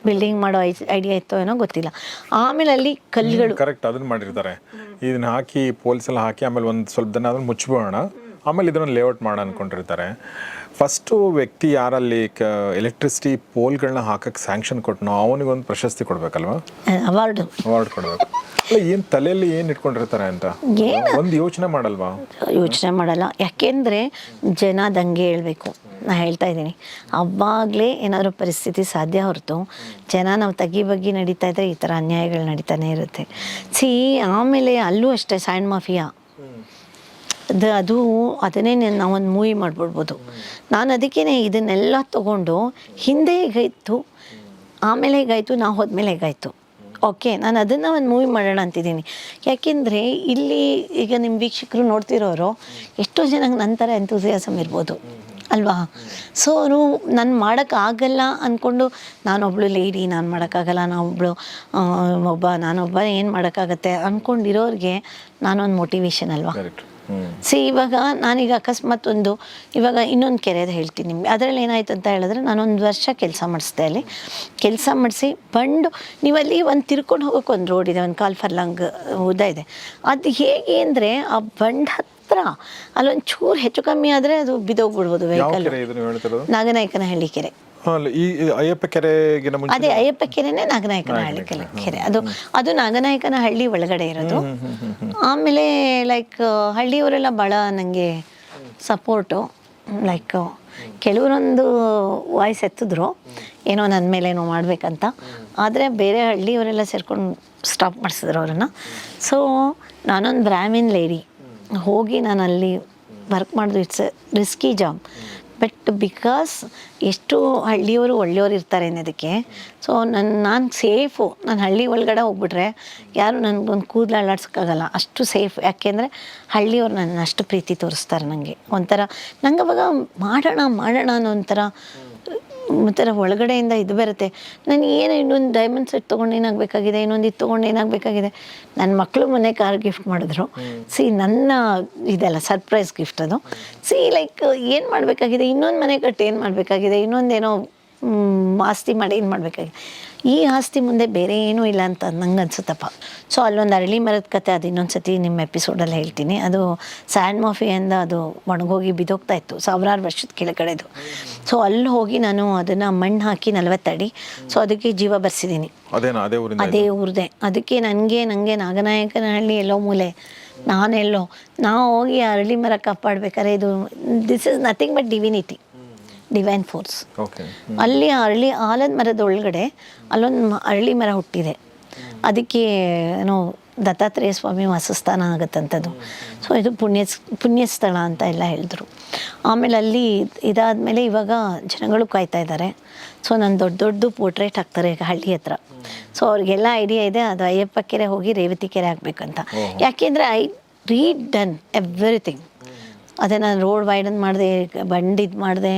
ಬಿಲ್ಡಿಂಗ್ ಮಾಡೋ ಐಡಿಯಾ ಇತ್ತೋ ಏನೋ ಗೊತ್ತಿಲ್ಲ. ಆಮೇಲೆ ಅಲ್ಲಿ ಕಲ್ಲುಗಳು ಕರೆಕ್ಟ್ ಅದನ್ನ ಮಾಡಿರ್ತಾರೆ. ಇದನ್ನ ಹಾಕಿ ಪೋಲ್ಸ್ ಎಲ್ಲ ಹಾಕಿ ಆಮೇಲೆ ಒಂದು ಸ್ವಲ್ಪ ದಿನ ಅದನ್ನ ಮುಚ್ಚಿಬೋಣ ಆಮೇಲೆ ಇದನ್ನು ಲೇಔಟ್ ಮಾಡೋಣ ಅನ್ಕೊಂಡಿರ್ತಾರೆ. ಫಸ್ಟು ವ್ಯಕ್ತಿ ಯಾರಲ್ಲಿ ಕ ಎಲೆಕ್ಟ್ರಿಸಿಟಿ ಪೋಲ್ಗಳನ್ನ ಹಾಕಕ್ಕೆ ಸ್ಯಾಂಕ್ಷನ್ ಕೊಟ್ಟನೋ ಅವನಿಗೊಂದು ಪ್ರಶಸ್ತಿ ಕೊಡಬೇಕಲ್ವಾ? ಅವಾರ್ಡ್ ಅವಾರ್ಡ್ ಕೊಡಬೇಕು. ಅಲ್ಲ ಏನು ತಲೆಯಲ್ಲಿ ಏನು ಇಟ್ಕೊಂಡಿರ್ತಾರೆ ಅಂತ? ಒಂದು ಯೋಚನೆ ಮಾಡಲ್ವಾ? ಯೋಚನೆ ಮಾಡಲ್ಲ. ಯಾಕೆಂದರೆ ಜನ ದಂಗೆ ಹೇಳಬೇಕು. ನಾ ಹೇಳ್ತಾ ಇದ್ದೀನಿ. ಅವಾಗಲೇ ಏನಾದರೂ ಪರಿಸ್ಥಿತಿ ಸಾಧ್ಯ ಹೊರತು ಜನ ನಾವು ತಗ್ಗಿ ಬಗ್ಗಿ ನಡೀತಾ ಇದ್ದರೆ ಈ ಥರ ಅನ್ಯಾಯಗಳು ನಡೀತಾನೆ ಇರುತ್ತೆ. ಸಿ ಆಮೇಲೆ ಅಲ್ಲೂ ಅಷ್ಟೇ ಸ್ಯಾಂಡ್ ಮಾಫಿಯಾ. ಅದು ಅದು ಅದನ್ನೇ ನಾವೊಂದು ಮೂವಿ ಮಾಡಿಬಿಡ್ಬೋದು. ನಾನು ಅದಕ್ಕೇ ಇದನ್ನೆಲ್ಲ ತೊಗೊಂಡು ಹಿಂದೆ ಹೇಗಾಯಿತು, ಆಮೇಲೆ ಹೇಗಾಯಿತು ನಾವು ಹೋದ್ಮೇಲೆ ಹೇಗಾಯಿತು. ಓಕೆ, ನಾನು ಅದನ್ನು ಒಂದು ಮೂವಿ ಮಾಡೋಣ ಅಂತಿದ್ದೀನಿ. ಯಾಕೆಂದರೆ ಇಲ್ಲಿ ಈಗ ನಿಮ್ಮ ವೀಕ್ಷಕರು ನೋಡ್ತಿರೋರು ಎಷ್ಟೋ ಜನಕ್ಕೆ ಥರ ಎಂತೂಸಿಯಾಸಮ್ ಇರ್ಬೋದು, ಅಲ್ವಾ? ಸೊ ಅವರು ನಾನು ಮಾಡೋಕ್ಕಾಗಲ್ಲ ಅಂದ್ಕೊಂಡು ನಾನೊಬ್ಳು ಲೇಡಿ ನಾನು ಮಾಡೋಕ್ಕಾಗಲ್ಲ ನಾನೊಬ್ಳು ಒಬ್ಬ, ನಾನೊಬ್ಬ ಏನು ಮಾಡೋಕ್ಕಾಗತ್ತೆ ಅಂದ್ಕೊಂಡಿರೋರಿಗೆ ನಾನೊಂದು ಮೋಟಿವೇಶನ್ ಅಲ್ವಾ? ಸಿ ಇವಾಗ ನಾನೀಗ ಅಕಸ್ಮಾತ್ ಒಂದು ಇವಾಗ ಇನ್ನೊಂದು ಕೆರೆದು ಹೇಳ್ತೀನಿ ನಿಮಗೆ. ಅದರಲ್ಲಿ ಏನಾಯ್ತು ಅಂತ ಹೇಳಿದ್ರೆ ನಾನೊಂದು ವರ್ಷ ಕೆಲಸ ಮಾಡಿಸ್ದೆ ಅಲ್ಲಿ. ಕೆಲಸ ಮಾಡಿಸಿ ಬಂಡು ನೀವಲ್ಲಿ ಒಂದು ತಿರ್ಕೊಂಡು ಹೋಗೋಕೆ ಒಂದು ರೋಡ್ ಇದೆ ಒಂದು ಕಾಲ್ ಫರ್ಲಾಂಗ್ ಉದ್ದ ಇದೆ. ಅದು ಹೇಗೆ ಅಂದರೆ ಆ ಬಂಡ್ ಹತ್ರ ಅಲ್ಲೊಂದು ಚೂರು ಹೆಚ್ಚು ಕಮ್ಮಿ ಆದರೆ ಅದು ಬಿದ್ದೋಗ್ಬಿಡ್ಬೋದು ವೆಹಿಕಲ್ ನಾಗನಾಯಕನಹಳ್ಳಿ ಕೆರೆ. ಈ ಅಯ್ಯಪ್ಪ ಕೆರೆಗಿನ ಮುಂಚೆ ಅದೇ ಅಯ್ಯಪ್ಪ ಕೆರೆನೇ ನಾಗನಾಯಕನಹಳ್ಳಿ ಕೆರೆ. ಕೆರೆ ಅದು ಅದು ನಾಗನಾಯಕನ ಹಳ್ಳಿ ಒಳಗಡೆ ಇರೋದು. ಆಮೇಲೆ ಲೈಕ್ ಹಳ್ಳಿಯವರೆಲ್ಲ ಭಾಳ ನನಗೆ ಸಪೋರ್ಟು ಲೈಕ್ ಕೆಲವರೊಂದು ವಾಯ್ಸ್ ಎತ್ತಿದ್ರು. ಏನೋ ನನ್ನ ಮೇಲೆ ಏನೋ ಮಾಡಬೇಕಂತ. ಆದರೆ ಬೇರೆ ಹಳ್ಳಿಯವರೆಲ್ಲ ಸೇರ್ಕೊಂಡು ಸ್ಟಾಪ್ ಮಾಡಿಸಿದ್ರು ಅವ್ರನ್ನ. ಸೊ ನಾನೊಂದು ಬ್ರಾಹ್ಮಿನ್ ಲೇಡಿ ಹೋಗಿ ನಾನು ಅಲ್ಲಿ ವರ್ಕ್ ಮಾಡಿದ್ರು it's risky job but because ಎಷ್ಟು ಹಳ್ಳಿಯವರು ಒಳ್ಳೆಯವರು ಇರ್ತಾರೆ ಅನ್ನೋದಕ್ಕೆ ಸೊ ನನ್ನ ನಾನು ಸೇಫು ನಾನು ಹಳ್ಳಿ ಒಳಗಡೆ ಹೋಗ್ಬಿಟ್ರೆ ಯಾರು ನನಗೊಂದು ಕೂದಲು ಅಳ್ಳಾಡ್ಸೋಕ್ಕಾಗಲ್ಲ ಅಷ್ಟು ಸೇಫ್ ಯಾಕೆಂದರೆ ಹಳ್ಳಿಯವ್ರು ನನ್ನ ಅಷ್ಟು ಪ್ರೀತಿ ತೋರಿಸ್ತಾರೆ ನನಗೆ ಒಂಥರ ನಂಗೆ ಅವಾಗ ಮಾಡೋಣ ಮಾಡೋಣ ಅನ್ನೋ ಒಂಥರ ಒಂಥರ ಒಳಗಡೆಯಿಂದ ಇದು ಬರುತ್ತೆ. ನಾನು ಏನು ಇನ್ನೊಂದು ಡೈಮಂಡ್ ಸೆಟ್ ತೊಗೊಂಡು ಏನಾಗಬೇಕಾಗಿದೆ ಇನ್ನೊಂದು ಇದು ತೊಗೊಂಡು ಏನಾಗಬೇಕಾಗಿದೆ. ನನ್ನ ಮಕ್ಕಳು ಮೊನ್ನೆ ಕಾರ್ ಗಿಫ್ಟ್ ಮಾಡಿದ್ರು. ಸಿ ನನ್ನ ಇದೆಲ್ಲ ಸರ್ಪ್ರೈಸ್ ಗಿಫ್ಟ್ ಅದು. ಸಿ ಲೈಕ್ ಏನು ಮಾಡಬೇಕಾಗಿದೆ ಇನ್ನೊಂದು ಮನೆ ಕಟ್ಟಿ ಏನು ಮಾಡಬೇಕಾಗಿದೆ ಇನ್ನೊಂದೇನೋ ಆಸ್ತಿ ಮಾಡಿ ಏನು ಮಾಡಬೇಕಾಗಿದೆ? ಈ ಆಸ್ತಿ ಮುಂದೆ ಬೇರೆ ಏನೂ ಇಲ್ಲ ಅಂತ ನಂಗೆ ಅನ್ಸುತ್ತಪ್ಪ. ಸೊ ಅಲ್ಲೊಂದು ಅರಳಿ ಮರದ ಕತೆ ಅದು ಇನ್ನೊಂದು ಸತಿ ನಿಮ್ಮ ಎಪಿಸೋಡಲ್ಲಿ ಹೇಳ್ತೀನಿ. ಅದು ಸ್ಯಾಂಡ್ ಮಾಫಿಯಿಂದ ಅದು ಒಣಗೋಗಿ ಬಿದೋಗ್ತಾ ಇತ್ತು ಸಾವಿರಾರು ವರ್ಷದ ಕೆಳಗಡೆದು. ಸೊ ಅಲ್ಲಿ ಹೋಗಿ ನಾನು ಅದನ್ನು ಮಣ್ಣು ಹಾಕಿ ನಲವತ್ತಡಿ ಸೊ ಅದಕ್ಕೆ ಜೀವ ಬರ್ಸಿದ್ದೀನಿ ಅದೇ ಊರಿಂದ ಅದೇ ಊರದೆ. ಅದಕ್ಕೆ ನನಗೆ ನನಗೆ ನಾಗನಾಯಕನಹಳ್ಳಿ ಎಲ್ಲೋ ಮೂಲೆ ನಾನೆಲ್ಲೋ ನಾವು ಹೋಗಿ ಅರಳಿ ಮರ ಕಾಪಾಡ್ಬೇಕಾದ್ರೆ ಇದು this is nothing but divinity divine force okay ಅಲ್ಲಿ ಅರಳಿ ಆಲದ ಮರದ ಒಳಗಡೆ ಅಲ್ಲೊಂದು ಮ- ಅರಳಿ ಮರ ಹುಟ್ಟಿದೆ. ಅದಕ್ಕೆ ಏನೋ ದತ್ತಾತ್ರೇಯ ಸ್ವಾಮಿ ವಾಸಸ್ಥಾನ ಆಗತ್ತಂಥದ್ದು ಸೊ ಇದು ಪುಣ್ಯ ಪುಣ್ಯ ಸ್ಥಳ ಅಂತ ಎಲ್ಲ ಹೇಳಿದ್ರು. ಆಮೇಲೆ ಅಲ್ಲಿ ಇದಾದಮೇಲೆ ಇವಾಗ ಜನಗಳು ಕಾಯ್ತಾ ಇದ್ದಾರೆ ಸೊ ನಾನು ದೊಡ್ಡ ದೊಡ್ಡದು ಪೋರ್ಟ್ರೇಟ್ ಹಾಕ್ತಾರೆ ಈಗ ಹಳ್ಳಿ ಹತ್ರ. ಸೊ ಅವ್ರಿಗೆಲ್ಲ ಐಡಿಯಾ ಇದೆ ಅದು ಅಯ್ಯಪ್ಪ ಕೆರೆ ಹೋಗಿ ರೇವತಿ ಕೆರೆ ಹಾಕ್ಬೇಕಂತ. ಯಾಕೆಂದರೆ ಐ ರೀಡ್ ಡನ್ ಎವ್ರಿಥಿಂಗ್ ಅದೇ ನಾನು ರೋಡ್ ವೈಡನ್ ಮಾಡಿದೆ ಬಂಡ್ ಇದು ಮಾಡಿದೆ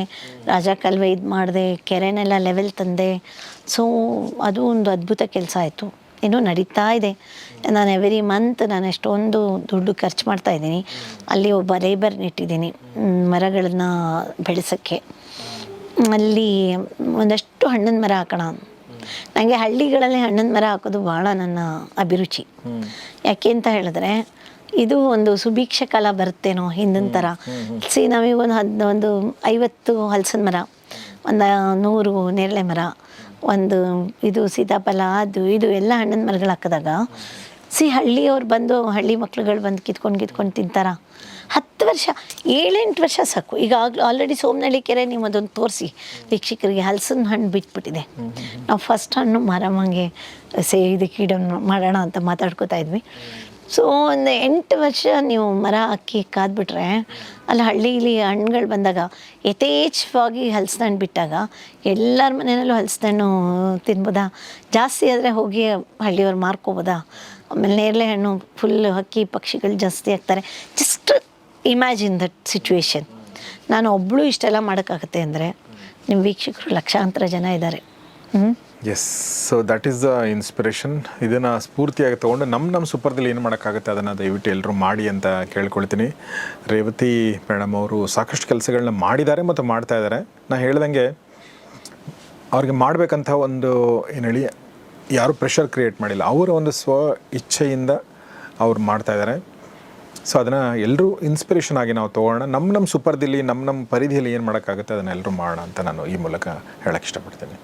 ರಾಜ ಕಲ್ವೆ ಇದು ಮಾಡಿದೆ ಕೆರೆನೆಲ್ಲ ಲೆವೆಲ್ ತಂದೆ. ಸೊ ಅದು ಒಂದು ಅದ್ಭುತ ಕೆಲಸ ಆಯಿತು. ಇನ್ನೂ ನಡೀತಾ ಇದೆ. ನಾನು ಎವ್ರಿ ಮಂತ್ ನಾನು ಎಷ್ಟೊಂದು ದುಡ್ಡು ಖರ್ಚು ಮಾಡ್ತಾ ಇದ್ದೀನಿ. ಅಲ್ಲಿ ಒಬ್ಬ ಲೇಬರ್ ನೆಟ್ಟಿದ್ದೀನಿ ಮ್, ಮರಗಳನ್ನ ಬೆಳೆಸೋಕ್ಕೆ. ಅಲ್ಲಿ ಒಂದಷ್ಟು ಹಣ್ಣಿನ ಮರ ಹಾಕೋಣ. ನನಗೆ ಹಳ್ಳಿಗಳಲ್ಲಿ ಹಣ್ಣಿನ ಮರ ಹಾಕೋದು ಭಾಳ ನನ್ನ ಅಭಿರುಚಿ. ಯಾಕೆ ಅಂತ ಹೇಳಿದ್ರೆ ಇದು ಒಂದು ಸುಭಿಕ್ಷ ಕಾಲ ಬರುತ್ತೇನೋ ಹಿಂದಿನ ಥರ ಸಿ ನಾವೀಗ ಒಂದು ಹದ್ ಒಂದು ಐವತ್ತು ಹಲಸಿನ ಮರ ಒಂದು ನೂರು ನೇರಳೆ ಮರ ಒಂದು ಇದು ಸೀತಾಫಲ ಅದು ಇದು ಎಲ್ಲ ಹಣ್ಣಿನ ಮರಗಳು ಹಾಕಿದಾಗ ಸಿ ಹಳ್ಳಿಯವ್ರು ಬಂದು ಹಳ್ಳಿ ಮಕ್ಳುಗಳು ಬಂದು ಕಿತ್ಕೊಂಡು ಕಿತ್ಕೊಂಡು ತಿಂತಾರ? ಹತ್ತು ವರ್ಷ ಏಳೆಂಟು ವರ್ಷ ಸಾಕು. ಈಗ ಆಗ್ಲೂ ಆಲ್ರೆಡಿ ಸೋಮನಹಳ್ಳಿ ಕೆರೆ ನೀವು ಅದೊಂದು ತೋರಿಸಿ ವೀಕ್ಷಕರಿಗೆ ಹಲಸಿನ ಹಣ್ಣು ಬಿಟ್ಬಿಟ್ಟಿದೆ. ನಾವು ಫಸ್ಟ್ ಹಣ್ಣು ಮಾರಮ್ಮಂಗೆ ಸೇ ಇದಕ್ಕೆ ಮಾಡೋಣ ಅಂತ ಮಾತಾಡ್ಕೋತಾ ಇದ್ವಿ. ಸೊ ಒಂದು ಎಂಟು ವರ್ಷ ನೀವು ಮರ ಅಕ್ಕಿ ಕಾದ್ಬಿಟ್ರೆ, ಅಲ್ಲಿ ಹಳ್ಳಿಲಿ ಹಣ್ಣುಗಳು ಬಂದಾಗ, ಯಥೇಚ್ಛವಾಗಿ ಹಣ್ಣು ಬಿಟ್ಟಾಗ, ಎಲ್ಲರ ಮನೆಯಲ್ಲೂ ಹಣ್ಣು ತಿನ್ಬೋದಾ? ಜಾಸ್ತಿ ಆದರೆ ಹೋಗಿ ಹಳ್ಳಿಯವ್ರು ಮಾರ್ಕೋಬೋದಾ? ಆಮೇಲೆ ನೇರಳೆ ಹಣ್ಣು ಫುಲ್ ಹಕ್ಕಿ ಪಕ್ಷಿಗಳು ಜಾಸ್ತಿ ಆಗ್ತಾರೆ. ಜಸ್ಟ್ ಇಮ್ಯಾಜಿನ್ ದಟ್ ಸಿಚುವೇಶನ್ ನಾನು ಒಬ್ಬಳು ಇಷ್ಟೆಲ್ಲ ಮಾಡೋಕ್ಕಾಗತ್ತೆ ಅಂದರೆ ನಿಮ್ಮ ವೀಕ್ಷಕರು ಲಕ್ಷಾಂತರ ಜನ ಇದ್ದಾರೆ ಹ್ಞೂ yes so that is the inspiration ಇದನ್ನು ಸ್ಫೂರ್ತಿಯಾಗಿ ತೊಗೊಂಡು ನಮ್ಮ ನಮ್ಮ ಸೂಪರ್ದಲ್ಲಿ ಏನು ಮಾಡೋಕ್ಕಾಗುತ್ತೆ ಅದನ್ನು ದಯವಿಟ್ಟು ಎಲ್ಲರೂ ಮಾಡಿ ಅಂತ ಕೇಳ್ಕೊಳ್ತೀನಿ. ರೇವತಿ ಮೇಡಮ್ ಅವರು ಸಾಕಷ್ಟು ಕೆಲಸಗಳನ್ನ ಮಾಡಿದ್ದಾರೆ ಮತ್ತು ಮಾಡ್ತಾ ಇದ್ದಾರೆ. ನಾನು ಹೇಳ್ದಂಗೆ ಅವ್ರಿಗೆ ಮಾಡಬೇಕಂತ ಒಂದು ಏನು ಹೇಳಿ ಯಾರೂ ಪ್ರೆಷರ್ ಕ್ರಿಯೇಟ್ ಮಾಡಿಲ್ಲ. ಅವರ ಒಂದು ಸ್ವ ಇಚ್ಛೆಯಿಂದ ಅವ್ರು ಮಾಡ್ತಾಯಿದ್ದಾರೆ ಸೊ ಅದನ್ನು ಎಲ್ಲರೂ ಇನ್ಸ್ಪಿರೇಷನ್ ಆಗಿ ನಾವು ತೊಗೊಳ್ಳೋಣ. ನಮ್ಮ ನಮ್ಮ ಸೂಪರ್ದಿಲ್ಲಿ ನಮ್ಮ ನಮ್ಮ ಪರಿಧಿಯಲ್ಲಿ ಏನು ಮಾಡೋಕ್ಕಾಗುತ್ತೆ ಅದನ್ನು ಎಲ್ಲರೂ ಮಾಡೋಣ ಅಂತ ನಾನು ಈ ಮೂಲಕ ಹೇಳಕ್ಕೆ ಇಷ್ಟಪಡ್ತೀನಿ.